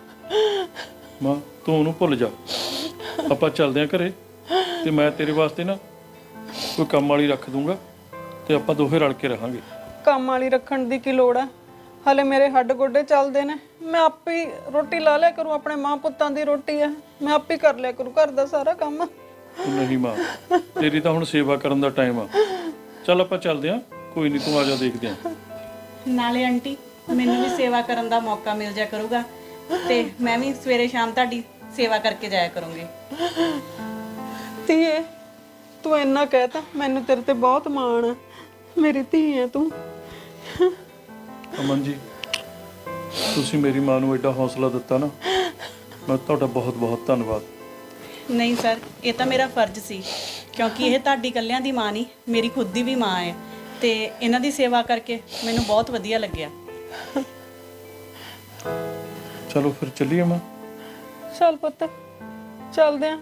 Speaker 4: ਮਾਂ ਤੂੰ ਉਹਨੂੰ ਭੁੱਲ ਜਾ। ਆਪਾਂ ਚੱਲਦੇ ਆਂ ਘਰੇ ਤੇ ਮੈਂ ਤੇਰੇ ਵਾਸਤੇ ਨਾ ਕੋਈ ਕੰਮ ਵਾਲੀ ਰੱਖ ਦੂੰਗਾ ਤੇ ਆਪਾਂ ਦੋਹੇ ਰਲ ਕੇ ਰਹਾਂਗੇ।
Speaker 2: ਕੰਮ ਵਾਲੀ ਰੱਖਣ ਦੀ ਕੀ ਲੋੜ ਹੈ ਹਲੇ ਮੇਰੇ ਹੱਡ ਗੋਡੇ ਚੱਲਦੇ ਨੇ। ਮੈਂ ਆਪੇ ਹੀ ਰੋਟੀ ਲਾ ਲਿਆ ਕਰੂੰ ਆਪਣੇ ਮਾਂ ਪੁੱਤਾਂ ਦੀ ਰੋਟੀ ਹੈ ਮੈਂ ਆਪੇ ਹੀ ਕਰ ਲਿਆ ਕਰੂੰ ਘਰ ਦਾ ਸਾਰਾ ਕੰਮ।
Speaker 4: ਨਹੀਂ ਮਾਂ ਤੇਰੀ ਤਾਂ ਹੁਣ ਸੇਵਾ ਕਰਨ ਦਾ ਟਾਈਮ ਆ। ਚੱਲ ਆਪਾਂ ਚੱਲਦੇ ਆਂ ਕੋਈ ਨਹੀਂ ਤੂੰ ਆ ਜਾ ਦੇਖਦੇ ਆਂ
Speaker 3: ਨਾਲੇ ਆਂਟੀ ਮੈਨੂੰ ਵੀ ਸੇਵਾ ਕਰਨ ਦਾ ਮੌਕਾ ਮਿਲ ਜਾ ਕਰੂਗਾ। ਤੇ ਮੈਂ ਵੀ ਸਵੇਰੇ ਸ਼ਾਮ ਤੁਹਾਡੀ ਸੇਵਾ ਕਰਕੇ ਜਾਇਆ ਕਰੂੰਗੀ।
Speaker 2: ਧੀਏ ਤੂੰ ਇੰਨਾ ਕਹਿਤਾ ਮੈਨੂੰ ਤੇਰੇ ਤੇ ਬਹੁਤ ਮਾਣ ਹੈ ਮੇਰੀ ਧੀ ਹੈ ਤੂੰ।
Speaker 4: ਅਮਨ ਜੀ ਤੁਸੀਂ ਮੇਰੀ ਮਾਂ ਨੂੰ ਐਡਾ ਹੌਸਲਾ ਦਿੱਤਾ ਨਾ ਮੈਂ ਤੁਹਾਡਾ ਬਹੁਤ ਬਹੁਤ ਧੰਨਵਾਦ।
Speaker 3: ਨਹੀਂ ਸਰ ਇਹ ਤਾਂ ਮੇਰਾ ਫਰਜ਼ ਸੀ। ਕਿਉਂਕਿ ਇਹ ਤੁਹਾਡੀ ਕੱਲਿਆਂ ਦੀ ਮਾਂ ਨਹੀਂ ਮੇਰੀ ਖੁਦ ਦੀ ਵੀ ਮਾਂ ਹੈ ਤੇ ਇਹਨਾਂ ਦੀ ਸੇਵਾ ਕਰਕੇ ਮੈਨੂੰ ਬਹੁਤ ਵਧੀਆ ਲੱਗਿਆ।
Speaker 4: ਚਲੋ ਫਿਰ ਚੱਲੀਏ ਮਾਂ।
Speaker 2: ਚੱਲ ਪੁੱਤ ਚੱਲਦੇ ਆਂ।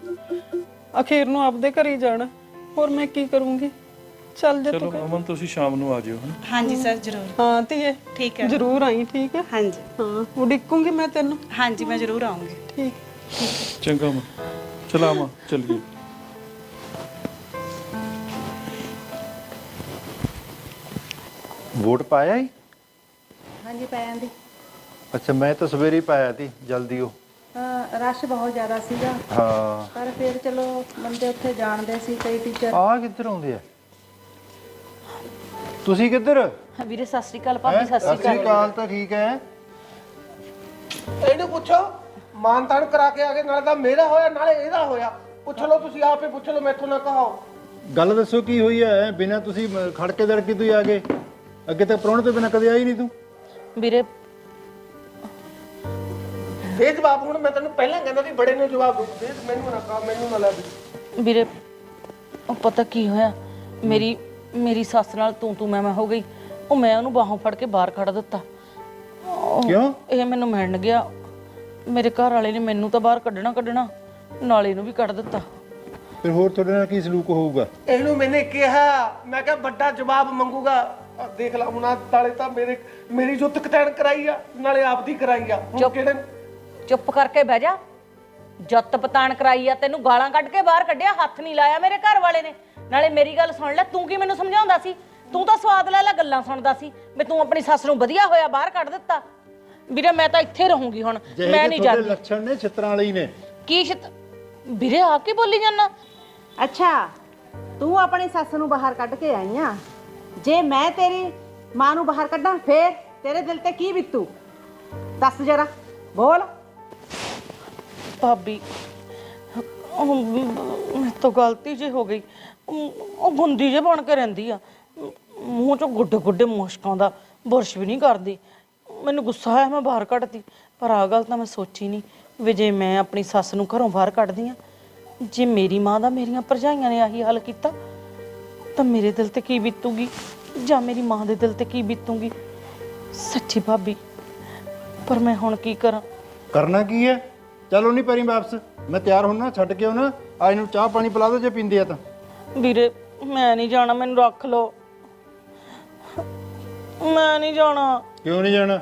Speaker 2: ਅਖੀਰ ਨੂੰ ਆਪਦੇ ਘਰ ਹੀ ਜਾਣਾ ਹੋਰ ਮੈਂ ਕੀ ਕਰੂੰਗੀ? ਚੱਲ ਜੇ
Speaker 4: ਚਲੋ
Speaker 2: ਤੂੰ
Speaker 4: ਅਮਨ ਤੁਸੀਂ ਸ਼ਾਮ ਨੂੰ ਆ ਜਿਓ ਹਨ?
Speaker 3: ਹਾਂਜੀ ਸਰ ਜ਼ਰੂਰ।
Speaker 2: ਹਾਂ ਧੀਏ
Speaker 3: ਠੀਕ ਹੈ।
Speaker 2: ਜ਼ਰੂਰ ਆਈ ਠੀਕ ਹੈ?
Speaker 3: ਹਾਂਜੀ।
Speaker 2: ਹਾਂ ਉਡੀਕੂੰਗੀ ਮੈਂ ਤੈਨੂੰ।
Speaker 3: ਹਾਂਜੀ ਮੈਂ ਜ਼ਰੂਰ ਆਉਂਗੀ।
Speaker 2: ਠੀਕ।
Speaker 4: ਚੰਗਾ ਮਾਂ। ਚਲਾ ਮਾਂ ਚੱਲੀਏ।
Speaker 6: ਵੋਟ ਪਾਇਆ ਹੀ
Speaker 7: ਹਾਂਜੀ ਪੈਆਂ ਦੀ।
Speaker 6: ਅੱਛਾ ਮੈਂ ਤਾਂ ਸਵੇਰੇ ਹੀ ਪਾਇਆ ਸੀ ਜਲਦੀ ਉਹ।
Speaker 7: ਅਹ ਰਸ਼ ਬਹੁਤ ਜ਼ਿਆਦਾ ਸੀਗਾ।
Speaker 6: ਹਾਂ।
Speaker 7: ਪਰ ਫਿਰ ਚਲੋ ਬੰਦੇ ਉੱਥੇ ਜਾਣਦੇ ਸੀ ਕਈ ਟੀਚਰ
Speaker 6: ਆ ਕਿੱਧਰ ਆਉਂਦੇ ਆ? ਤੁਸੀਂ ਕਿੱਧਰ?
Speaker 1: ਵੀਰੇ ਸਤਿ ਸ਼੍ਰੀ ਅਕਾਲ? ਭਾਬੀ ਸਤਿ ਸ਼੍ਰੀ
Speaker 6: ਸਤਿ ਸ਼੍ਰੀ ਅਕਾਲ ਤਾਂ ਠੀਕ ਹੈ।
Speaker 5: ਇਹਨੂੰ ਪੁੱਛੋ ਮਾਨਤਾਨ ਕਰਾ ਕੇ ਆ ਗਏ ਨਾਲੇ ਤਾਂ ਮੇਰਾ ਹੋਇਆ ਨਾਲੇ ਇਹਦਾ ਹੋਇਆ। ਪੁੱਛ ਲਓ ਤੁਸੀਂ ਆਪੇ ਪੁੱਛ ਲਓ ਮੈਥੋਂ ਨਾ ਕਹਾਓ।
Speaker 6: ਗੱਲ ਦੱਸੋ ਕੀ ਹੋਈ ਹੈ? ਬਿਨਾਂ ਤੁਸੀਂ ਖੜਕੇ ਦੜਕੇ ਤੋਂ ਹੀ ਆ ਗਏ। ਅੱਗੇ ਤੱਕ ਪ੍ਰਾਹੁਣੇ ਤੋਂ ਬਿਨਾਂ ਕਦੇ ਆਈ ਨਹੀਂ ਤੂੰ?
Speaker 1: ਵੀਰੇ।
Speaker 5: ਦੇ ਜਵਾਬ ਹੁਣ ਮੈਂ ਤੈਨੂੰ ਪਹਿਲਾਂ ਕਹਿੰਦਾ ਸੀ ਬੜੇ ਨੂੰ ਜਵਾਬ ਦੇ ਦੇ ਮੈਨੂੰ ਨਾ ਕਹਾ ਮੈਨੂੰ ਨਾ ਲੈ ਦੇ।
Speaker 1: ਵੀਰੇ ਉਹ ਪਤਾ ਕੀ ਹੋਇਆ? ਮੇਰੀ ਮੇਰੀ ਸੱਸ ਨਾਲ ਤੂੰ ਤੂੰ ਮੈਂ ਮੈਂ ਹੋ ਗਈ। ਉਹ ਮੈਂ ਉਹਨੂੰ ਬਾਹੋਂ ਫੜ ਕੇ ਬਾਹਰ ਕੱਢ ਦਿੱਤਾ। ਉਹ-
Speaker 6: ਕਿਉਂ?
Speaker 1: ਇਹ ਮੈਨੂੰ ਮਿਲਣ ਗਿਆ। ਮੇਰੇ ਘਰ ਵਾਲੇ ਨੇ ਮੈਨੂੰ ਤਾਂ ਬਾਹਰ ਕੱਢਣਾ ਕੱਢਣਾ ਨਾਲੇ ਨੂੰ ਵੀ ਕੱਢ ਦਿੱਤਾ।
Speaker 6: ਫਿਰ ਹੋਰ ਤੁਹਾਡੇ ਨਾਲ ਕੀ ਸਲੂਕ ਹੋਊਗਾ?
Speaker 5: ਇਹਨੂੰ ਮੈਨੇ ਕਿਹਾ ਮੈਂ ਕਿਹਾ ਵੱਡਾ ਜਵਾਬ ਮੰਗੂਗਾ। ਆਹ ਦੇਖ ਲਾ ਹੁਣ ਆਹ ਤਾਲੇ ਤਾਂ ਮੇਰੇ ਮੇਰੀ ਜੋ ਤਕਤੈਨ ਕਰਾਈ ਆ ਨਾਲੇ ਆਪਦੀ ਕਰਾਈ ਆ। ਹੁਣ ਕਿਹੜੇ
Speaker 1: ਚੁੱਪ ਕਰਕੇ ਬਹਿ ਜਾ। ਜੱਤ ਪਤਾਣ ਕਰਾਈ ਆ ਤੈਨੂੰ ਗਾਲਾਂ ਕੱਢ ਕੇ ਬਾਹਰ ਕੱਢਿਆ ਹੱਥ ਨਹੀਂ ਲਾਇਆ ਮੇਰੇ ਘਰ ਵਾਲੇ ਨੇ। ਨਾਲੇ ਮੇਰੀ ਗੱਲ ਸੁਣ ਲੈ ਤੂੰ ਕੀ ਮੈਨੂੰ ਸਮਝਾਉਂਦਾ ਸੀ? ਤੂੰ ਤਾਂ ਸਵਾਦ ਲੈ ਲੈ ਗੱਲਾਂ ਸੁਣਦਾ ਸੀ ਵੀ ਤੂੰ ਆਪਣੀ ਸੱਸ ਨੂੰ ਵਧੀਆ ਹੋਇਆ ਬਾਹਰ ਕੱਢ ਦਿੱਤਾ। ਵੀਰੇ ਮੈਂ ਤਾਂ ਇੱਥੇ ਰਹੂੰਗੀ ਹੁਣ
Speaker 6: ਜਿਹੇ
Speaker 1: ਮੈਂ
Speaker 6: ਜਿਹੇ
Speaker 1: ਨਹੀਂ
Speaker 6: ਤੁਹਾਡੇ
Speaker 1: ਜਾਂਦੀ।
Speaker 6: ਲੱਛਣ ਨੇ ਛਿੱਤਰਾਂ ਵਾਲੇ ਹੀ ਨੇ।
Speaker 1: ਕੀ ਸ਼ਿਤ ਵੀਰੇ ਆ ਕੇ ਬੋਲੀ ਜਾਂਦਾ।
Speaker 7: ਅੱਛਾ ਤੂੰ ਆਪਣੀ ਸੱਸ ਨੂੰ ਬਾਹਰ ਕੱਢ ਕੇ ਆਈ ਆ? ਜੇ ਮੈਂ ਤੇਰੀ ਮਾਂ ਨੂੰ ਬਾਹਰ ਕੱਢਾਂ, ਫੇਰ ਤੇਰੇ ਦਿਲ ਤੇ ਕੀ ਬਿੱਤੂ? ਦੱਸ ਜਰਾ, ਬੋਲ।
Speaker 1: ਭਾਬੀ, ਉਹ ਮੇਰੇ ਤੋਂ ਗਲਤੀ ਜੇ ਹੋ ਗਈ। ਉਹ ਉਹ ਗੁੰਦੀ ਜੇ ਬਣ ਕੇ ਰਹਿੰਦੀ ਆ। ਮੂੰਹ ਚੋਂ ਗੁੱਡੇ ਗੁੱਡੇ ਮੁਸ਼ਕ ਆਉਂਦਾ ਬੁਰਸ਼ ਵੀ ਨਹੀਂ ਕਰਦੀ। ਮੈਨੂੰ ਗੁੱਸਾ ਆਇਆ, ਮੈਂ ਬਾਹਰ ਕੱਢਤੀ। ਪਰ ਆ ਗੱਲ ਤਾਂ ਮੈਂ ਸੋਚੀ ਨਹੀਂ ਵੀ ਜੇ ਮੈਂ ਆਪਣੀ ਸੱਸ ਨੂੰ ਘਰੋਂ ਬਾਹਰ ਕੱਢਦੀ ਆ, ਜੇ ਮੇਰੀ ਮਾਂ ਦਾ ਮੇਰੀਆਂ ਭਰਜਾਈਆਂ ਨੇ ਆਹੀ ਹਾਲ ਕੀਤਾ ਤਾਂ ਮੇਰੇ ਦਿਲ ਤੇ ਕੀ ਬੀਤੂਗੀ? ਜਾਂ ਮੇਰੀ ਮਾਂ ਦੇ ਦਿਲ ਤੇ ਕੀ ਬੀਤੂਗੀ? ਸੱਚੀ ਭਾਬੀ ਪਰ ਮੈਂ ਹੁਣ ਕੀ ਕਰਾਂ?
Speaker 6: ਕਰਨਾ ਕੀ ਹੈ? ਚਲੋ ਨਹੀਂ ਪੈਰੀ ਵਾਪਸ। ਮੈਂ ਤਿਆਰ ਹੁੰਨਾ ਛੱਡ ਕੇ ਆਉਣਾ ਆ ਇਹਨੂੰ ਚਾਹ ਪਾਣੀ ਪਿਲਾ ਦਿਓ ਜੇ ਪੀਂਦੇ ਆ ਤਾਂ।
Speaker 1: ਵੀਰੇ ਮੈਂ ਨਹੀਂ ਜਾਣਾ ਮੈਨੂੰ ਰੱਖ ਲਓ। ਮੈਂ ਨਹੀਂ ਜਾਣਾ।
Speaker 6: ਕਿਉਂ ਨਹੀਂ ਜਾਣਾ?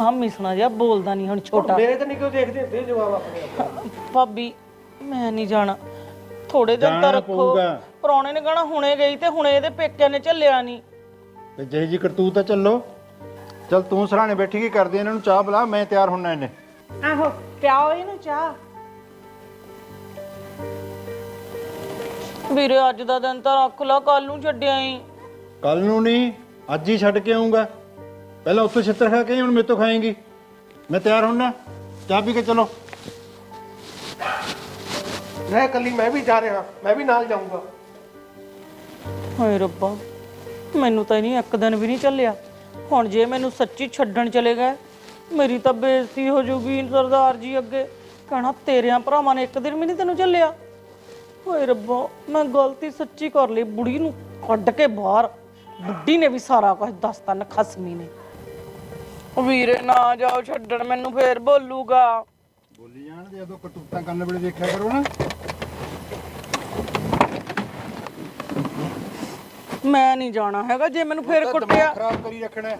Speaker 1: ਹਾਂ ਮਿਸਣਾ ਜਿਹਾ ਬੋਲਦਾ ਨਹੀਂ ਹੁਣ ਛੋਟਾ।
Speaker 5: ਮੇਰੇ ਤਾਂ ਨਹੀਂ ਕਿਉਂ ਦੇਖਦੇ ਦੇ ਜਵਾਬ ਆਪਣੇ ਆਪ।
Speaker 1: ਭਾਬੀ ਮੈਂ ਨਹੀਂ ਜਾਣਾ। ਥੋੜੇ ਦਿਨ ਤਾਂ
Speaker 6: ਜਾਣਾ
Speaker 1: ਰੱਖੋ।
Speaker 6: ਪਊਗਾ।
Speaker 1: ਪ੍ਰਾਹੁਣੇ ਨੇ ਕਹਣਾ ਹੁਣੇ ਗਈ ਤੇ ਹੁਣੇ ਇਹਦੇ ਪੇਕਿਆਂ ਨੇ ਝੱਲਿਆ ਨਹੀਂ।
Speaker 6: ਤੇ ਜਿਹੀ ਜੀ ਕਰਤੂਤ ਤਾਂ ਚੱਲੋ। ਚਲ ਤੂੰ ਸਰਾਣੇ ਬੈਠੀ ਕੀ ਕਰਦੀ ਇਹਨਾਂ ਨੂੰ ਚਾਹ ਪਿਲਾ ਮੈਂ ਤਿਆਰ ਹੁੰਨਾ ਇਹਨੇ।
Speaker 7: ਆਹੋ ਪਿਆਓ ਇਹਨੂੰ ਚਾਹ।
Speaker 1: ਵੀਰੇ ਅੱਜ ਦਾ ਦਿਨ ਤਾਂ ਰੱਖ ਲਾ ਕੱਲ ਨੂੰ ਛੱਡਿਆ ਹੀ
Speaker 6: ਕੱਲ ਨੂੰ ਨਹੀਂ ਅੱਜ ਹੀ ਛੱਡ ਕੇ ਆਉਂਗਾ ਪਹਿਲਾਂ ਉੱਥੋਂ ਛਿੱਤਰ ਖਾ ਕੇ ਆਈ, ਹੁਣ ਮੇਰੇ ਤੋਂ ਖਾਏਂਗੀ। ਮੈਂ ਤਿਆਰ ਹੁੰਨਾ। ਚਾਹ ਪੀ ਕੇ ਚਲੋ।
Speaker 5: ਰਹਿ ਇਕੱਲੀ, ਮੈਂ ਵੀ ਜਾ ਰਿਹਾ, ਮੈਂ ਵੀ ਨਾਲ ਜਾਊਂਗਾ।
Speaker 1: ਹਾਏ ਰੱਬਾ, ਮੈਨੂੰ ਤਾਂ ਨਹੀਂ, ਇੱਕ ਦਿਨ ਵੀ ਨਹੀਂ ਚੱਲਿਆ। ਹੁਣ ਜੇ ਮੈਨੂੰ ਸੱਚੀ ਛੱਡਣ ਚਲੇ ਗਏ, ਮੇਰੀ ਤਾਂ ਬੇਇੱਜ਼ਤੀ ਹੋ ਜੂਗੀ ਸਰਦਾਰ ਜੀ ਅੱਗੇ। ਕਹਣਾ ਤੇਰਿਆਂ ਭਰਾਵਾਂ ਨੇ ਇੱਕ ਦਿਨ ਵੀ ਨਹੀਂ ਤੈਨੂੰ ਚੱਲਿਆ। ਹਾਏ ਰੱਬਾ, ਮੈਂ ਗਲਤੀ ਸੱਚੀ ਕਰ ਲਈ ਬੁੜੀ ਨੂੰ ਕੱਢ ਕੇ ਬਾਹਰ। ਬੁੱਢੀ ਨੇ ਵੀ ਸਾਰਾ ਕੁਝ ਦੱਸਤਾ ਨਖਸਮੀ ਨੇ। ਵੀਰੇ ਨਾ ਜਾਓ ਛੱਡਣ, ਮੈਨੂੰ ਫੇਰ ਬੋਲੂਗਾ।
Speaker 6: ਬੋਲੀ ਜਾਣ ਦੇ ਜਦੋਂ ਕਰਤੂਤਾਂ ਕਰਨ ਵੇਲੇ ਦੇਖਿਆ ਕਰੋ ਨਾ।
Speaker 1: ਮੈਂ ਨਹੀਂ ਜਾਣਾ ਹੈਗਾ ਜੇ ਮੈਨੂੰ ਫੇਰ ਕੁੱਟਿਆ।
Speaker 6: ਖਰਾਬ ਕਰੀ ਰੱਖਣਾ ਹੈ।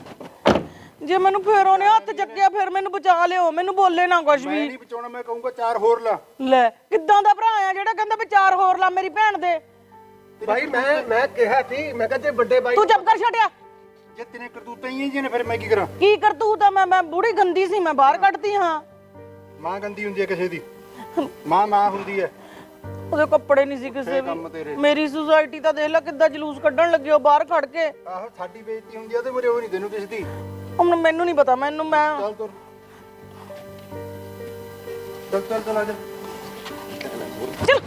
Speaker 1: ਜੇ ਮੈਨੂੰ ਫੇਰ ਉਹਨੇ ਹੱਥ ਚੱਕਿਆ ਫੇਰ ਮੈਨੂੰ ਬਚਾ ਲਿਓ ਮੈਨੂੰ ਬੋਲੇ ਨਾ ਕੁਝ
Speaker 6: ਮੈਂ
Speaker 1: ਵੀ।
Speaker 6: ਨਹੀਂ ਬਚਾਉਣਾ ਮੈਂ ਕਹੂੰਗਾ ਚਾਰ ਹੋਰ ਲਾ।
Speaker 1: ਲੈ ਕਿੱਦਾਂ ਦਾ ਭਰਾ ਆ ਜਿਹੜਾ ਕਹਿੰਦਾ ਵਿਚਾਰ ਹੋਰ ਲਾ ਮੇਰੀ ਭੈਣ ਦੇ?
Speaker 5: ਭਾਈ ਮੈਂ ਮੈਂ ਕਿਹਾ ਸੀ ਮੈਂ ਕਿਹਾ ਜੇ ਵੱਡੇ ਬਾਈ
Speaker 1: ਤੂੰ ਚੁੱਪ ਕਰ ਛੱਡਿਆ।
Speaker 6: ਜੇ ਤੇਰੇ ਕਰਤੂਤਾਂ ਹੀ ਜੀ ਨੇ ਫਿਰ ਮੈਂ ਕੀ ਕਰਾਂ?
Speaker 1: ਕੀ ਕਰਤੂਤ ਆ? ਮੈਂ ਮੈਂ ਬੁੜੀ ਗੰਦੀ ਸੀ ਮੈਂ ਬਾਹਰ ਕੱਢਤੀ ਹਾਂ।
Speaker 6: ਮਾਂ ਗੰਦੀ ਹੁੰਦੀ ਹੈ ਕਿਸੇ ਦੀ? ਮਾਂ ਮਾਂ ਹੁੰਦੀ ਹੈ।
Speaker 1: ਉਹਦੇ ਕੱਪੜੇ ਨਹੀਂ ਸੀ ਕਿਸੇ
Speaker 6: ਕੰਮ ਤੇਰੇ।
Speaker 1: ਵੀ ਮੇਰੀ ਸੁਸਾਇਟੀ ਤਾਂ ਦੇਖ ਲੈ ਕਿੱਦਾਂ ਜਲੂਸ ਕੱਢਣ ਲੱਗੇ ਉਹ ਬਾਹਰ ਖੜ ਕੇ।
Speaker 6: ਆਹੋ ਸਾਡੀ ਬੇਇੱਜ਼ਤੀ ਹੁੰਦੀ ਆ ਤੇ ਮੇਰੇ ਉਹ ਨਹੀਂ ਤੈਨੂੰ ਦਿਸਦੀ
Speaker 1: ਹੁਣ ਮੈਨੂੰ ਨਹੀਂ ਪਤਾ ਮੈਨੂੰ ਮੈਂ
Speaker 6: ਚੱਲ ਤੁਰ। ਚੱਲ ਚੱਲ ਚੱਲ ਆ ਜਾ।
Speaker 1: ਚਲ।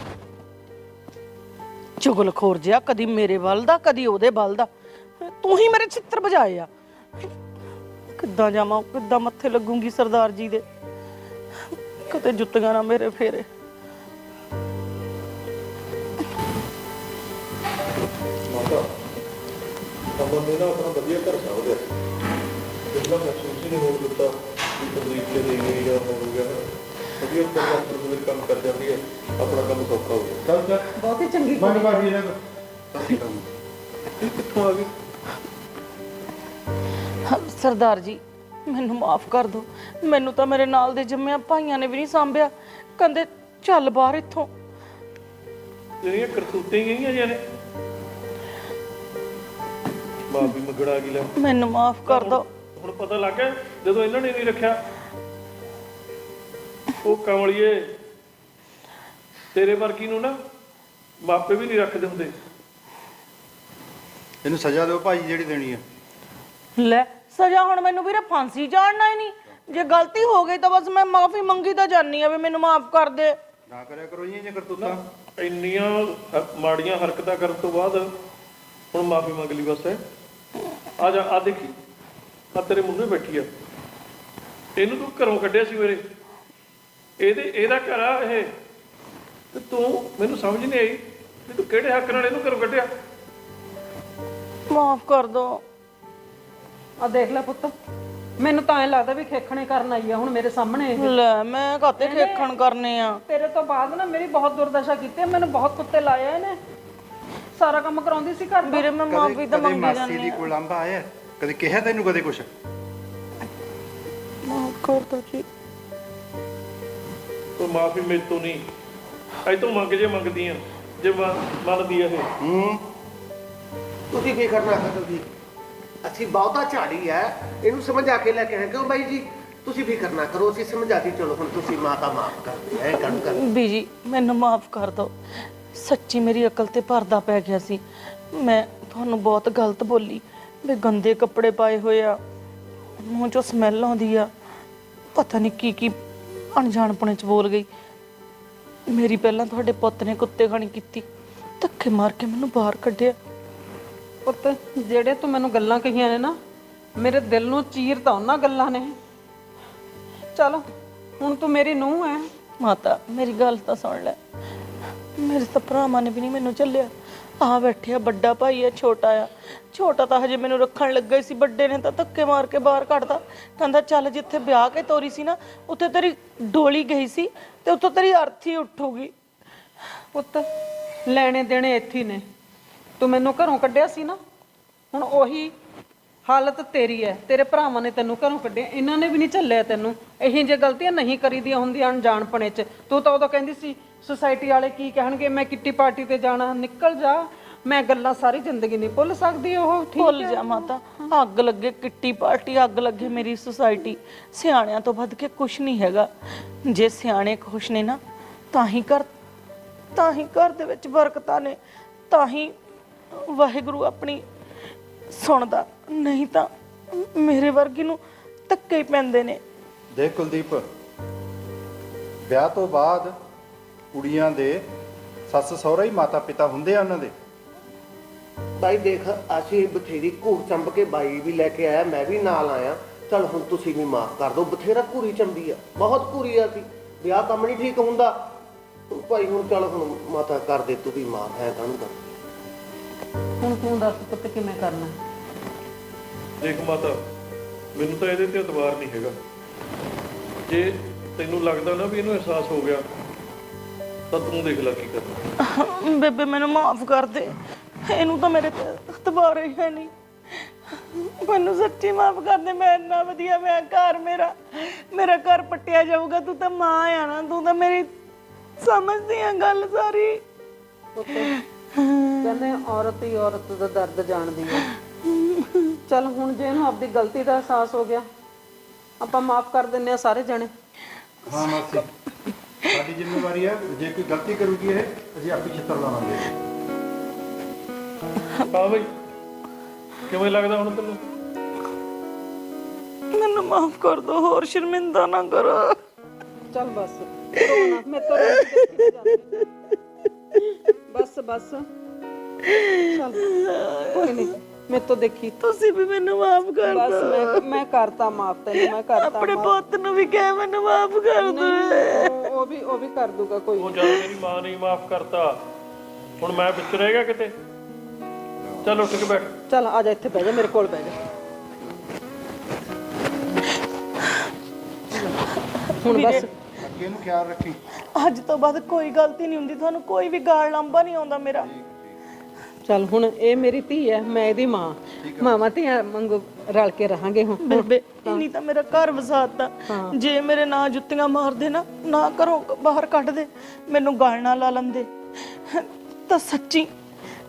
Speaker 1: ਚੁਗਲ ਖੋਰ ਜਿਆ ਕਦੀ ਮੇਰੇ ਵੱਲ ਦਾ ਕਦੀ ਉਹਦੇ ਵੱਲ ਦਾ। ਤੂੰ ਹੀ ਮੇਰੇ ਚਿੱਤਰ ਵਜਾਏ ਆ। ਕਿੱਦਾਂ ਜਾਵਾਂ ਕਿੱਦਾਂ ਮੱਥੇ ਲੱਗੂਗੀ ਸਰਦਾਰ ਜੀ ਦੇ। ਕਦੇ ਜੁੱਤੀਆਂ ਨਾ ਮੇਰੇ ਫੇਰੇ।
Speaker 4: ਅਮਨ ਨੇ ਨਾ ਆਪਣਾ ਵਧੀਆ ਘਰ ਸਾਂਭਿਆ ਇਸਦਾ ਮਹਿਸੂਸ ਹੀ ਨਹੀਂ ਹੋਣ ਦਿੱਤਾ ਕਿ ਤਕਲੀਫ ਦੇ ਗਈ ਜਾਂ ਹੋ ਗਿਆ। ਵਧੀਆ ਕੰਮ ਕਰ ਕੰਮ ਕਰ ਜਾਂਦੀ ਹੈ ਆਪਣਾ ਕੰਮ ਸੌਖਾ ਹੋ ਗਿਆ
Speaker 6: ਚੱਲ
Speaker 7: ਬਹੁਤ
Speaker 6: ਇਹਨਾਂ
Speaker 4: ਇਹ ਕਿੱਥੋਂ ਆ ਗਈ
Speaker 1: ਸਰਦਾਰ ਜੀ। ਮੈਨੂੰ ਮਾਫ ਕਰ ਦਿਓ। ਮੈਨੂੰ ਤਾਂ ਮੇਰੇ ਨਾਲ ਦੇ ਜੰਮਿਆ ਭਾਈਆਂ ਨੇ ਵੀ ਨਹੀਂ ਸਾਂਭਿਆ। ਕਹਿੰਦੇ ਚੱਲ ਬਾਹਰ ਇੱਥੋਂ।
Speaker 4: ਜਿਹੜੀਆਂ ਕਰਤੂਤਾਂ ਹੀ ਗਈਆਂ ਜਾਨੇ ਮਾਂ ਵੀ ਮਗੜਾ ਗਈ ਲੈ
Speaker 1: ਮੈਨੂੰ ਮਾਫ ਕਰ ਦਿਓ।
Speaker 4: ਹੁਣ ਪਤਾ ਲੱਗ ਗਿਆ ਜਦੋਂ ਇਹਨਾਂ ਨੇ ਨਹੀਂ ਰੱਖਿਆ ਉਹ ਕਮਲੀਏ ਤੇਰੇ ਵਰਗੀ ਨੂੰ ਨਾ ਮਾਪੇ ਵੀ ਨਹੀਂ ਰੱਖਦੇ ਹੁੰਦੇ।
Speaker 6: ਇਹਨੂੰ ਸਜ਼ਾ ਦਿਓ ਭਾਈ ਜਿਹੜੀ ਦੇਣੀ ਹੈ
Speaker 1: ਲੈ ਸਜ਼ਾ ਹੁਣ ਮੈਨੂੰ ਵੀਰੇ ਫਾਂਸੀ ਚਾੜਨਾ ਹੀ ਨਹੀਂ। ਜੇ ਗਲਤੀ ਹੋ ਗਈ ਤਾਂ ਬਸ ਮੈਂ ਮਾਫੀ ਮੰਗੀ ਤਾਂ ਜਾਨੀ ਆ ਵੀ ਮੈਨੂੰ ਮਾਫ ਕਰ ਦੇ।
Speaker 6: ਨਾ ਕਰਿਆ ਕਰੋ ਜੀ ਇਹ ਕਰਤੂਤਾਂ।
Speaker 4: ਇੰਨੀਆਂ ਹ- ਮਾੜੀਆਂ ਹਰਕਤਾਂ ਕਰਨ ਤੋਂ ਬਾਅਦ ਹੁਣ ਮਾਫੀ ਮੰਗ ਲਈ ਬਸ। ਹੈ ਆ ਜਾ ਆ ਦੇਖੀ। ਆ ਤੇਰੇ ਮੁੰਡੇ ਬੈਠੀ ਆ। ਇਹਨੂੰ ਤੂੰ ਘਰੋਂ ਕੱਢਿਆ ਸੀ ਮੇਰੇ ਇਹਦੇ ਇਹਦਾ ਘਰ ਆ ਇਹ। ਤੇ ਤੂੰ ਮੈਨੂੰ ਸਮਝ ਨਹੀਂ ਆਈ ਤੂੰ ਕਿਹੜੇ ਹੱਕ ਨਾਲ ਇਹਨੂੰ ਘਰੋਂ ਕੱਢਿਆ?
Speaker 1: ਮਾਫ ਕਰ ਦਿਓ
Speaker 2: ਆ ਦੇਖ ਲੈ ਪੁੱਤ ਮੈਨੂੰ ਤਾਂ ਐ ਲੱਗਦਾ ਵੀ ਖੇਖਣੇ ਕਰਨ ਆਈ ਆ ਹੁਣ ਮੇਰੇ ਸਾਹਮਣੇ ਇਹ।
Speaker 1: ਲੈ ਮੈਂ ਕਾਤੇ ਖੇਖਣ ਕਰਨੇ ਆ?
Speaker 2: ਤੇਰੇ ਤੋਂ ਬਾਅਦ ਨਾ ਮੇਰੀ ਬਹੁਤ ਦੁਰਦਸ਼ਾ ਕੀਤੀ ਹੈ, ਮੈਨੂੰ ਬਹੁਤ ਕੁੱਤੇ ਲਾਏ ਆ ਇਹਨੇ। ਸਾਰਾ ਕੰਮ ਕਰਾਉਂਦੀ ਸੀ ਘਰ ਦਾ।
Speaker 1: ਵੀਰੇ ਮੈਂ ਮਾਫੀ ਤਾਂ ਮੰਗੀ
Speaker 6: ਮਾਸੀ
Speaker 1: ਜਾਂਦੀ
Speaker 6: ਦੀ ਕੋਈ ਲਾਂਭਾ ਆਇਆ? ਕਦੇ ਕਿਹਾ ਤੈਨੂੰ ਕਦੇ ਕੁਛ?
Speaker 1: ਮਾਫ ਕਰ ਦੋ ਜੀ।
Speaker 4: ਉਹ ਮਾਫੀ ਮੇਰੇ ਤੋਂ ਨਹੀਂ। ਅਜ ਤੋਂ ਮੰਗ ਜੇ ਮੰਗਦੀ ਆ ਜੇ ਮੰਨ- ਮੰਨਦੀ ਆ ਇਹ।
Speaker 5: ਤੁਸੀਂ ਕੀ ਕਰਨਾ ਹੈ ਤੁਸੀਂ ਅਸੀਂ ਬਹੁਤਾ ਝਾੜੀ ਹੈ, ਇਹਨੂੰ ਸਮਝਾ ਕੇ ਲੈ ਕੇ ਆਏ। ਕਿਉਂ ਬਾਈ ਜੀ? ਤੁਸੀਂ ਵੀ ਕਰਨਾ ਕਰੋ, ਅਸੀਂ ਸਮਝਾਤੀ, ਚਲੋ ਹੁਣ ਤੁਸੀਂ ਮਾਤਾ ਮਾਫ ਕਰ ਦਿਓ, ਇਹ ਕੰਮ ਕਰ
Speaker 1: ਬੀਜੀ, ਮੈਨੂੰ ਮਾਫ ਕਰ ਦਿਓ। ਸੱਚੀ ਮੇਰੀ ਅਕਲ ਤੇ ਪਰਦਾ ਪੈ ਗਿਆ ਸੀ। ਮੈਂ ਤੁਹਾਨੂੰ ਬਹੁਤ ਗਲਤ ਬੋਲੀ, ਵੀ ਗੰਦੇ ਕੱਪੜੇ ਪਾਏ ਹੋਏ ਆ। ਮੂੰਹ ਚੋਂ ਸਮੈਲ ਆਉਂਦੀ ਆ। ਪਤਾ ਨਹੀਂ ਕੀ ਕੀ ਅਣਜਾਣਪਣੇ ਚ ਬੋਲ ਗਈ। ਮੇਰੀ ਪਹਿਲਾਂ ਤੁਹਾਡੇ ਪੁੱਤ ਨੇ ਕੁੱਤੇ ਖਾਣੀ ਕੀਤੀ। ਧੱਕੇ ਮਾਰ ਕੇ ਮੈਨੂੰ ਬਾਹਰ ਕੱਢਿਆ।
Speaker 2: ਪੁੱਤ ਜਿਹੜੇ ਤੂੰ ਮੈਨੂੰ ਗੱਲਾਂ ਕਹੀਆਂ ਨੇ ਨਾ ਮੇਰੇ ਦਿਲ ਨੂੰ ਚੀਰ ਤਾਂ ਉਹਨਾਂ ਗੱਲਾਂ ਨੇ। ਚਲ ਹੁਣ ਤੂੰ ਮੇਰੀ ਨੂੰਹ ਹੈ
Speaker 1: ਮਾਤਾ ਮੇਰੀ ਗੱਲ ਤਾਂ ਸੁਣ ਲੈ। ਮੇਰੇ ਤਾਂ ਭਰਾਵਾਂ ਨੇ ਵੀ ਨਹੀਂ ਮੈਨੂੰ ਚੱਲਿਆ ਆ ਬੈਠਿਆ ਵੱਡਾ ਭਾਈ ਆ ਛੋਟਾ ਆ। ਛੋਟਾ ਤਾਂ ਹਜੇ ਮੈਨੂੰ ਰੱਖਣ ਲੱਗਾ ਹੀ ਸੀ ਵੱਡੇ ਨੇ ਤਾਂ ਧੱਕੇ ਮਾਰ ਕੇ ਬਾਹਰ ਕੱਢਤਾ। ਕਹਿੰਦਾ ਚੱਲ ਜਿੱਥੇ ਵਿਆਹ ਕੇ ਤੋਰੀ ਸੀ ਨਾ ਉੱਥੇ ਤੇਰੀ ਡੋਲੀ ਗਈ ਸੀ ਤੇ ਉੱਥੋਂ ਤੇਰੀ ਅਰਥੀ ਉੱਠੂਗੀ।
Speaker 2: ਪੁੱਤ ਲੈਣੇ ਦੇਣੇ ਇੱਥੇ ਹੀ ਨੇ। ਤੂੰ ਮੈਨੂੰ ਘਰੋਂ ਕੱਢਿਆ ਸੀ ਨਾ? ਹੁਣ ਉਹੀ ਹਾਲਤ ਤੇਰੀ ਹੈ ਤੇਰੇ ਭਰਾਵਾਂ ਨੇ ਤੈਨੂੰ ਘਰੋਂ ਕੱਢਿਆ। ਇਹਨਾਂ ਨੇ ਵੀ ਨਹੀਂ ਝੱਲਿਆ ਤੈਨੂੰ। ਇਹੀ ਜੇ ਗਲਤੀਆਂ ਨਹੀਂ ਕਰੀਦੀਆਂ ਹੁੰਦੀਆਂ ਅਣਜਾਣਪਣੇ 'ਚ। ਤੂੰ ਤਾਂ ਉਦੋਂ ਕਹਿੰਦੀ ਸੀ ਸੁਸਾਇਟੀ ਵਾਲੇ ਕੀ ਕਹਿਣਗੇ? ਮੈਂ ਕਿੱਟੀ ਪਾਰਟੀ ਤੇ ਜਾਣਾ। ਨਿਕਲ ਜਾ। ਮੈਂ ਗੱਲਾਂ ਸਾਰੀ ਜ਼ਿੰਦਗੀ ਨਹੀਂ ਭੁੱਲ ਸਕਦੀ ਉਹ। ਠੀਕ
Speaker 1: ਭੁੱਲ ਜਾ ਮਾਤਾ। ਅੱਗ ਲੱਗੇ ਕਿੱਟੀ ਪਾਰਟੀ ਅੱਗ ਲੱਗੇ ਮੇਰੀ ਸੁਸਾਇਟੀ ਸਿਆਣਿਆਂ ਤੋਂ ਵੱਧ ਕੇ ਕੁਝ ਨਹੀਂ ਹੈਗਾ। ਜੇ ਸਿਆਣੇ ਖੁਸ਼ ਨੇ ਨਾ ਤਾਂ ਹੀ ਘਰ ਤਾਂ ਹੀ ਘਰ ਦੇ ਵਿੱਚ ਬਰਕਤਾਂ ਨੇ। ਤਾਂ ਹੀ ਵਾਹਿਗੁਰੂ ਆਪਣੀ ਸੁਣਦਾ ਨਹੀਂ ਤਾਂ ਮੇਰੇ ਵਰਗੀ ਨੂੰ ਧੱਕੇ ਹੀ ਪੈਂਦੇ ਨੇ।
Speaker 6: ਦੇਖ ਕੁਲਦੀਪ ਵਿਆਹ ਤੋਂ ਬਾਅਦ ਕੁੜੀਆਂ ਦੇ ਸੱਸ ਸਹੁਰਾ ਹੀ ਮਾਤਾ ਪਿਤਾ ਹੁੰਦੇ ਆ ਉਹਨਾਂ ਦੇ।
Speaker 5: ਬਾਈ ਦੇਖ ਅਸੀਂ ਬਥੇਰੀ ਘੂਰ ਚੰਬ ਕੇ ਬਾਈ ਵੀ ਲੈ ਕੇ ਆਇਆ ਮੈਂ ਵੀ ਨਾਲ ਆਇਆ। ਚਲ ਹੁਣ ਤੁਸੀਂ ਵੀ ਮਾਫ ਕਰ ਦਿਓ ਬਥੇਰਾ ਘੂਰੀ ਚੰਬੀ ਆ ਬਹੁਤ ਘੂਰੀ ਆ ਸੀ ਵਿਆਹ ਕੰਮ ਨਹੀਂ ਠੀਕ ਹੁੰਦਾ। ਭਾਈ ਹੁਣ ਚਲ ਹੁਣ ਮਾਤਾ ਕਰ ਦੇ ਤੂੰ ਵੀ ਮਾਫ ਹੈ ਕਾਹਨੂੰ ਕਰ
Speaker 2: ਹੁਣ ਤੂੰ ਦੱਸ ਪੁੱਤ ਕਿਵੇਂ ਕਰਨਾ?
Speaker 4: ਦੇਖ ਮਾਤਾ ਮੈਨੂੰ ਤਾਂ ਇਹਦੇ ਤੇ ਇਤਬਾਰ ਨਹੀਂ ਹੈਗਾ। ਜੇ ਤੈਨੂੰ ਲੱਗਦਾ ਨਾ ਵੀ ਇਹਨੂੰ ਅਹਿਸਾਸ ਹੋ ਗਿਆ ਤਾਂ ਤੂੰ ਦੇਖ ਲੈ ਕੀ ਕਰਨਾ।
Speaker 1: ਬੇਬੇ ਮੈਨੂੰ ਮਾਫ ਕਰ ਦੇ। ਇਹਨੂੰ ਤਾਂ ਮੇਰੇ ਤੇ ਇਤਬਾਰ ਹੀ ਹੈ ਨਹੀਂ। ਮੈਨੂੰ ਸੱਚੀ ਮਾਫ ਕਰ ਦੇ ਮੈਂ ਇੰਨਾ ਵਧੀਆ ਮੈਂ ਘਰ ਮੇਰਾ ਮੇਰਾ ਘਰ ਪੱਟਿਆ ਜਾਊਗਾ। ਤੂੰ ਤਾਂ ਮਾਂ ਆ ਨਾ ਤੂੰ ਤਾਂ ਮੇਰੀ ਸਮਝਦੀ ਆ ਗੱਲ ਸਾਰੀ।
Speaker 2: ਕਹਿੰਦੇ ਔਰਤ ਹੀ ਔਰਤ ਦਾ ਦਰਦ ਜਾਣਦੀ ਹੈ। ਚਲ ਹੁਣ ਜੇ ਇਹਨੂੰ ਆਪਦੀ ਗਲਤੀ ਦਾ ਅਹਿਸਾਸ ਹੋ ਗਿਆ ਆਪਾਂ ਮਾਫ ਕਰ ਦਿੰਨੇ ਆ ਸਾਰੇ ਜਣੇ।
Speaker 6: ਹਾਂ ਮਾਸੀ। ਸਾਡੀ ਜ਼ਿੰਮੇਵਾਰੀ ਹੈ ਜੇ ਕੋਈ ਗਲਤੀ ਕਰੂਗੀ ਇਹ ਅਸੀਂ ਆਪੇ ਛਿੱਤਰ ਲਾਵਾਂਗੇ।
Speaker 4: ਹਾਂ ਬਈ ਕਿਵੇਂ ਲੱਗਦਾ ਹੁਣ ਤੈਨੂੰ?
Speaker 1: ਮੈਨੂੰ ਮਾਫ ਕਰ ਦੋ ਹੋਰ ਸ਼ਰਮਿੰਦਾ ਨਾ ਕਰੋ।
Speaker 2: ਚੱਲ ਬਸ ਰੋਣਾ ਮੈਂ ਤਾਂ ਜਾਂਦੀ ਬਸ ਬਸ। ਚੱਲ ਕੋਈ ਨਹੀਂ ਮੈਂ ਤਾਂ ਦੇਖੀ।
Speaker 1: ਤੁਸੀਂ ਵੀ ਮੈਨੂੰ ਮਾਫ ਕਰ
Speaker 2: ਬਸ ਮੈਂ ਮੈਂ ਕਰਤਾ ਮਾਫ ਤੈਨੂੰ ਮੈਂ ਕਰਤਾ
Speaker 1: ਆਪਣੇ ਪੁੱਤ ਨੂੰ ਵੀ ਕਹਿ ਮੈਨੂੰ ਮਾਫ ਕਰ ਦੋ।
Speaker 2: ਉਹ- ਉਹ ਵੀ ਉਹ ਵੀ ਕਰ ਦੂਗਾ ਕੋਈ
Speaker 4: ਉਹ ਜਦੋਂ ਮੇਰੀ ਮਾਂ ਨੇ ਮਾਫ ਕਰਤਾ ਹੁਣ ਮੈਂ ਵਿੱਚ ਰਹਿ ਗਿਆ ਕਿਤੇ? ਚੱਲ ਉੱਠ ਕੇ ਬੈਠ।
Speaker 2: ਚੱਲ ਆ ਜਾ ਇੱਥੇ ਬਹਿ ਜਾ ਮੇਰੇ ਕੋਲ ਬਹਿ ਜਾ। ਹੁਣ ਬਸ।
Speaker 6: ਅੱਗੇ ਨੂੰ ਖਿਆਲ ਰੱਖੀ?
Speaker 1: ਅੱਜ ਤੋਂ ਬਾਅਦ ਕੋਈ ਗਲਤੀ ਨਹੀਂ ਹੁੰਦੀ ਤੁਹਾਨੂੰ ਕੋਈ ਵੀ ਗਾਲ ਲੰਬਾ ਨਹੀਂ ਆਉਂਦਾ ਮੇਰਾ।
Speaker 2: ਚੱਲ ਹੁਣ ਇਹ ਮੇਰੀ ਧੀ ਹੈ ਮੈਂ ਇਹਦੀ ਮਾਂ। ਮਾਵਾਂ ਧੀਆਂ ਵਾਂਗੂ ਰਲ ਕੇ ਰਹਾਂਗੇ ਹੁਣ।
Speaker 1: ਬੇਬੇ ਇਨੀ ਤਾਂ ਮੇਰਾ ਘਰ ਵਸਾਤਾ। ਜੇ ਮੇਰੇ ਨਾਂ ਜੁੱਤੀਆਂ ਮਾਰਦੇ ਨਾ ਨਾ ਘਰੋਂ ਬਾਹਰ ਕੱਢ ਦੇ ਮੈਨੂੰ ਗਾਲ ਨਾ ਲਾ ਲੰਦੇ। ਤਾਂ ਸੱਚੀ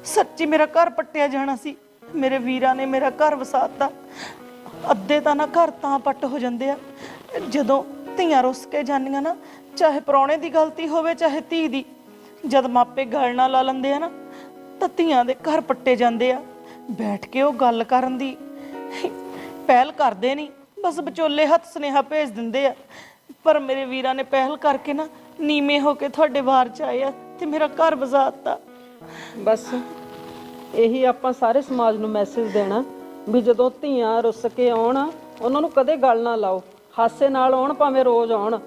Speaker 1: ਸੱਚੀ ਮੇਰਾ ਘਰ ਪੱਟਿਆ ਜਾਣਾ ਸੀ। ਮੇਰੇ ਵੀਰਾਂ ਨੇ ਮੇਰਾ ਘਰ ਵਸਾਤਾ। ਅੱਧੇ ਤਾਂ ਨਾ ਘਰ ਤਾਂ ਪੱਟ ਹੋ ਜਾਂਦੇ ਆ। ਜਦੋਂ ਧੀਆਂ ਰੁੱਸ ਕੇ ਜਾਂਦੀਆਂ ਨਾ, ਚਾਹੇ ਪ੍ਰਾਹੁਣੇ ਦੀ ਗਲਤੀ ਹੋਵੇ, ਚਾਹੇ ਧੀ ਦੀ, ਜਦ ਮਾਪੇ ਗਾਲ ਨਾ ਲਾ ਲੈਂਦੇ ਆ ਨਾ, ਤਾਂ ਧੀਆਂ ਦੇ ਘਰ ਪੱਟੇ ਜਾਂਦੇ ਆ। ਬੈਠ ਕੇ ਉਹ ਗੱਲ ਕਰਨ ਦੀ ਪਹਿਲ ਕਰਦੇ ਨਹੀਂ, ਬਸ ਵਿਚੋਲੇ ਹੱਥ ਸੁਨੇਹਾ ਭੇਜ ਦਿੰਦੇ ਆ। ਪਰ ਮੇਰੇ ਵੀਰਾਂ ਨੇ ਪਹਿਲ ਕਰਕੇ ਨਾ ਨੀਵੇਂ ਹੋ ਕੇ ਤੁਹਾਡੇ ਵਾਰ ਚ ਆਏ ਆ ਤੇ ਮੇਰਾ ਘਰ ਵਸਾਤਾ
Speaker 2: ਬਸ, ਇਹੀ ਆਪਾਂ ਸਾਰੇ ਸਮਾਜ ਨੂੰ ਮੈਸੇਜ ਦੇਣਾ ਵੀ ਜਦੋਂ ਧੀਆਂ ਰੁੱਸ ਕੇ ਆਉਣ, ਉਹਨਾਂ ਨੂੰ ਕਦੇ ਗੱਲ ਨਾ ਲਾਓ। ਹਾਸੇ ਨਾਲ ਆਉਣ ਭਾਵੇਂ ਰੋਜ਼ ਆਉਣ।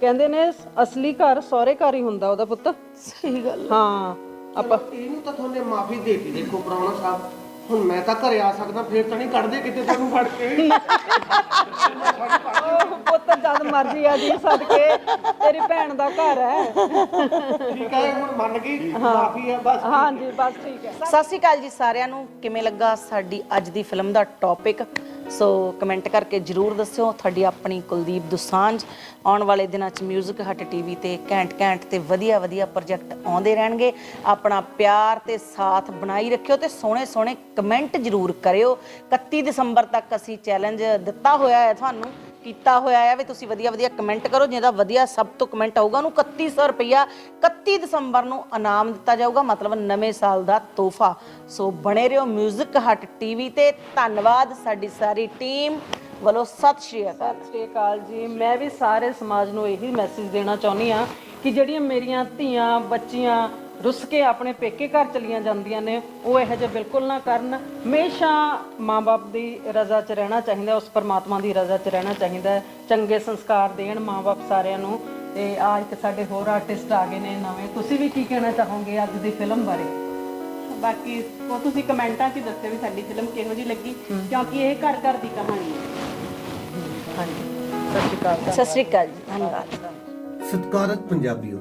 Speaker 2: ਕਹਿੰਦੇ ਨੇ ਅਸਲੀ ਘਰ ਸਹੁਰੇ ਘਰ ਹੀ ਹੁੰਦਾ ਉਹਦਾ ਪੁੱਤ।
Speaker 1: ਸਹੀ ਗੱਲ
Speaker 2: ਹਾਂ ਆਪਾਂ
Speaker 5: ਇਹਨੂੰ ਤਾਂ ਤੁਹਾਨੇ ਮਾਫੀ ਦੇ ਦਿੱਤੀ। ਦੇਖੋ ਪ੍ਰਾਹੁਣਾ ਸਾਹਿਬ ਹੁਣ ਮੈਂ ਤਾਂ ਘਰੇ ਆ ਸਕਦਾ ਫੇਰ ਤਾਂ ਨਹੀਂ ਕੱਢਦੇ ਕਿਤੇ ਤੁਹਾਨੂੰ ਫੜ ਕੇ। <laughs>
Speaker 2: ਉਹ ਪੁੱਤ ਜਦ ਮਰਜ਼ੀ ਆ ਜੀ ਸਦਕੇ। ਤੇਰੀ ਭੈਣ ਦਾ ਘਰ ਹੈ।
Speaker 5: ਠੀਕ ਹੈ ਹੁਣ ਮੰਨ ਗਈ ਮਾਫੀ ਹੈ ਬਸ
Speaker 2: ਹਾਂਜੀ ਬਸ ਠੀਕ ਹੈ।
Speaker 1: ਸਤਿ ਸ਼੍ਰੀ ਅਕਾਲ ਜੀ ਸਾਰਿਆਂ ਨੂੰ। ਕਿਵੇਂ ਲੱਗਾ ਸਾਡੀ ਅੱਜ ਦੀ ਫਿਲਮ ਦਾ ਟੌਪਿਕ ਸੋ ਕਮੈਂਟ ਕਰਕੇ ਜਰੂਰ ਦੱਸਿਓ ਤੁਹਾਡੀ ਆਪਣੀ ਕੁਲਦੀਪ ਦੁਸਾਂਝ ਆਉਣ ਵਾਲੇ ਦਿਨਾਂ 'ਚ 뮤직 ਹਟ ਟੀਵੀ ਤੇ ਘੈਂਟ ਘੈਂਟ ਤੇ ਵਧੀਆ ਵਧੀਆ ਪ੍ਰੋਜੈਕਟ ਆਉਂਦੇ ਰਹਿਣਗੇ। ਆਪਣਾ ਪਿਆਰ ਤੇ ਸਾਥ ਬਣਾਈ ਰੱਖਿਓ ਤੇ ਸੋਹਣੇ ਸੋਹਣੇ ਕਮੈਂਟ ਜਰੂਰ ਕਰਿਓ। 31 ਦਸੰਬਰ ਤੱਕ ਅਸੀਂ ਚੈਲੰਜ ਦਿੱਤਾ ਹੋਇਆ ਹੈ ਤੁਹਾਨੂੰ। ਕੀਤਾ ਹੋਇਆ ਹੈ, ਵੀ ਤੁਸੀਂ ਵਧੀਆ ਵਧੀਆ ਕਮੈਂਟ ਕਰੋ, ਜਿਹਦਾ ਵਧੀਆ ਸਭ ਤੋਂ ਕਮੈਂਟ ਆਊਗਾ, ਉਹਨੂੰ 3100 ਰੁਪਇਆ 31 ਦਸੰਬਰ ਨੂੰ ਇਨਾਮ ਦਿੱਤਾ ਜਾਊਗਾ, ਮਤਲਬ ਨਵੇਂ ਸਾਲ ਦਾ ਤੋਹਫਾ। ਸੋ ਬਣੇ ਰਹੋ 뮤직 ਹਟ ਟੀਵੀ ਤੇ, ਧੰਨਵਾਦ ਸਾਡੀ ਸਾਰੀ ਟੀਮ ਵੱਲੋਂ, ਸਤਿ ਸ਼੍ਰੀ ਅਕਾਲ।
Speaker 2: ਸਤਿ ਸ਼੍ਰੀ ਅਕਾਲ ਜੀ। ਮੈਂ ਵੀ ਸਾਰੇ ਸਮਾਜ ਨੂੰ ਇਹੀ ਮੈਸੇਜ ਦੇਣਾ ਚਾਹੁੰਦੀ ਆ ਕਿ ਜਿਹੜੀਆਂ ਮੇਰੀਆਂ ਧੀਆਂ, ਬੱਚੀਆਂ ਰੁੱਸ ਕੇ ਆਪਣੇ ਪੇਕੇ ਘਰ ਚਲੀਆਂ ਜਾਂਦੀਆਂ ਨੇ ਉਹ ਇਹੋ ਜਿਹਾ ਬਿਲਕੁਲ ਨਾ ਕਰਨ। ਹਮੇਸ਼ਾ ਮਾਂ-ਬਾਪ ਦੀ ਰਜ਼ਾ 'ਚ ਰਹਿਣਾ ਚਾਹੀਦਾ ਉਸ ਪਰਮਾਤਮਾ ਦੀ ਰਜ਼ਾ 'ਚ ਰਹਿਣਾ ਚਾਹੀਦਾ। ਚੰਗੇ ਸੰਸਕਾਰ ਦੇਣ ਮਾਂ-ਬਾਪ ਸਾਰਿਆਂ ਨੂੰ। ਤੇ ਆ ਇੱਕ ਸਾਡੇ ਹੋਰ ਆਰਟਿਸਟ ਆ ਗਏ ਨੇ ਨਵੇਂ। ਤੁਸੀਂ ਵੀ ਕੀ ਕਹਿਣਾ ਚਾਹੋਗੇ ਅੱਜ ਦੀ ਫਿਲਮ ਬਾਰੇ?
Speaker 3: ਬਾਕੀ ਉਹ ਤੁਸੀਂ ਕਮੈਂਟਾਂ 'ਚ ਦੱਸਿਓ ਵੀ ਸਾਡੀ ਫਿਲਮ ਕਿਹੋ ਜਿਹੀ ਲੱਗੀ ਕਿਉਂਕਿ ਇਹ ਘਰ ਘਰ ਦੀ ਕਹਾਣੀ ਹੈ।
Speaker 2: ਹਾਂਜੀ। ਸਤਿ ਸ਼੍ਰੀ ਅਕਾਲ।
Speaker 1: ਸਤਿ ਸ਼੍ਰੀ ਅਕਾਲ ਜੀ। ਧੰਨਵਾਦ।
Speaker 5: ਸਤਿਕਾਰਤ ਪੰਜਾਬੀਓ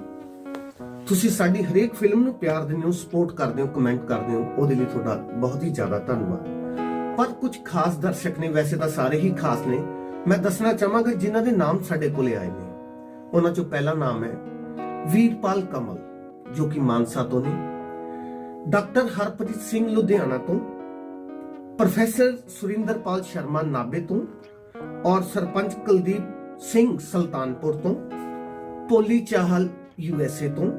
Speaker 5: ਤੁਸੀਂ ਸਾਡੀ ਹਰੇਕ ਫਿਲਮ ਨੂੰ ਪਿਆਰ ਦਿੰਦੇ ਹੋ ਸਪੋਰਟ ਕਰਦੇ ਹੋ ਕਮੈਂਟ ਕਰਦੇ ਹੋ, ਉਹਦੇ ਲਈ ਤੁਹਾਡਾ ਬਹੁਤ ਹੀ ਜ਼ਿਆਦਾ ਧੰਨਵਾਦ। ਪਰ ਕੁਝ ਖਾਸ ਦਰਸ਼ਕ ਨੇ, ਵੈਸੇ ਤਾਂ ਸਾਰੇ ਹੀ ਖਾਸ ਨੇ, ਮੈਂ ਦੱਸਣਾ ਚਾਹਾਂਗਾ ਜਿਨ੍ਹਾਂ ਦੇ ਨਾਮ ਸਾਡੇ ਕੋਲੇ ਆਏ ਨੇ। ਉਹਨਾਂ ਚੋਂ ਪਹਿਲਾ ਨਾਮ ਹੈ ਵੀਰਪਾਲ ਕਮਲ, ਜੋ ਕਿ ਮਾਨਸਾ ਤੋਂ ਨੇ। ਡਾਕਟਰ ਹਰਪ੍ਰੀਤ ਸਿੰਘ ਲੁਧਿਆਣਾ ਤੋਂ, ਪ੍ਰੋਫੈਸਰ ਸੁਰਿੰਦਰਪਾਲ ਸ਼ਰਮਾ ਨਾਬੇ ਤੋਂ, ਔਰ ਸਰਪੰਚ ਕੁਲਦੀਪ ਸਿੰਘ ਸੁਲਤਾਨਪੁਰ ਤੋਂ, Poli Chahal U S A ਤੋਂ।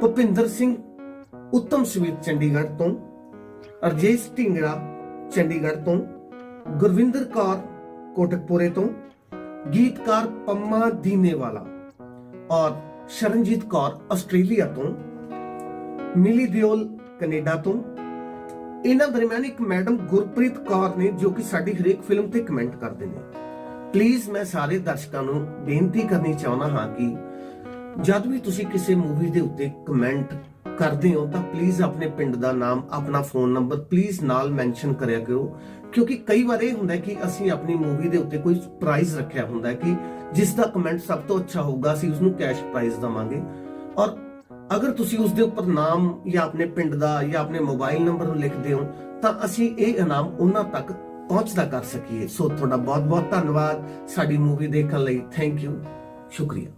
Speaker 5: ਭੁਪਿੰਦਰ ਸਿੰਘ, ਉੱਤਮ ਸਵੀਰ ਚੰਡੀਗੜ੍ਹ ਤੋਂ, ਅਰਜੇਸ਼ ਢਿੰਗੜਾ ਚੰਡੀਗੜ੍ਹ ਤੋਂ, ਗੁਰਵਿੰਦਰ ਕੌਰ ਕੋਟਕਪੁਰੇ ਤੋਂ, ਗੀਤਕਾਰ ਪੰਮਾ ਦੀਨੇਵਾਲਾ ਔਰ ਸ਼ਰਨਜੀਤ ਕੌਰ ਆਸਟ੍ਰੇਲੀਆ ਤੋਂ, ਮਿਲੀ ਦਿਓਲ ਕੈਨੇਡਾ ਤੋਂ। ਇਹਨਾਂ ਦਰਮਿਆਨ ਇੱਕ ਮੈਡਮ ਗੁਰਪ੍ਰੀਤ ਕੌਰ ਨੇ ਜੋ ਕਿ ਸਾਡੀ ਹਰੇਕ ਫਿਲਮ ਤੇ ਕਮੈਂਟ ਕਰਦੇ ਨੇ। ਪਲੀਜ਼ ਮੈਂ ਸਾਰੇ ਦਰਸ਼ਕਾਂ ਨੂੰ ਬੇਨਤੀ ਕਰਨੀ ਚਾਹੁੰਦਾ ਹਾਂ ਕਿ ਜਦ ਵੀ ਤੁਸੀਂ ਕਿਸੇ ਮੂਵੀ ਦੇ ਉੱਤੇ ਕਮੈਂਟ ਕਰਦੇ ਹੋ, ਤਾਂ ਪਲੀਜ਼ ਆਪਣੇ ਪਿੰਡ ਦਾ ਨਾਮ, ਆਪਣਾ ਫੋਨ ਨੰਬਰ ਪਲੀਜ਼ ਨਾਲ ਮੈਂਸ਼ਨ ਕਰਿਆ ਕਰੋ। ਕਿਉਂਕਿ ਕਈ ਵਾਰ ਇਹ ਹੁੰਦਾ ਕਿ ਅਸੀਂ ਆਪਣੀ ਮੂਵੀ ਦੇ ਉੱਤੇ ਕੋਈ ਪ੍ਰਾਈਜ਼ ਰੱਖਿਆ ਹੁੰਦਾ ਹੈ ਕਿ ਜਿਸ ਦਾ ਕਮੈਂਟ ਸਭ ਤੋਂ ਅੱਛਾ ਹੋਊਗਾ, ਅਸੀਂ ਉਸ ਨੂੰ ਕੈਸ਼ ਪ੍ਰਾਈਜ਼ ਦਵਾਂਗੇ। ਔਰ ਅਗਰ ਤੁਸੀਂ ਉਸ ਦੇ ਉੱਪਰ ਨਾਮ ਜਾਂ ਆਪਣੇ ਪਿੰਡ ਦਾ ਜਾਂ ਆਪਣੇ ਮੋਬਾਈਲ ਨੰਬਰ ਨੂੰ ਲਿਖਦੇ ਹੋ, ਤਾਂ ਅਸੀਂ ਇਹ ਇਨਾਮ ਉਹਨਾਂ ਤੱਕ ਪਹੁੰਚਦਾ ਕਰ ਸਕੀਏ। ਸੋ ਤੁਹਾਡਾ ਬਹੁਤ ਬਹੁਤ ਧੰਨਵਾਦ। ਸਾਡੀ ਮੂਵੀ ਦੇਖਣ ਲਈ ਥੈਂਕ ਯੂ ਸ਼ੁਕਰੀਆ।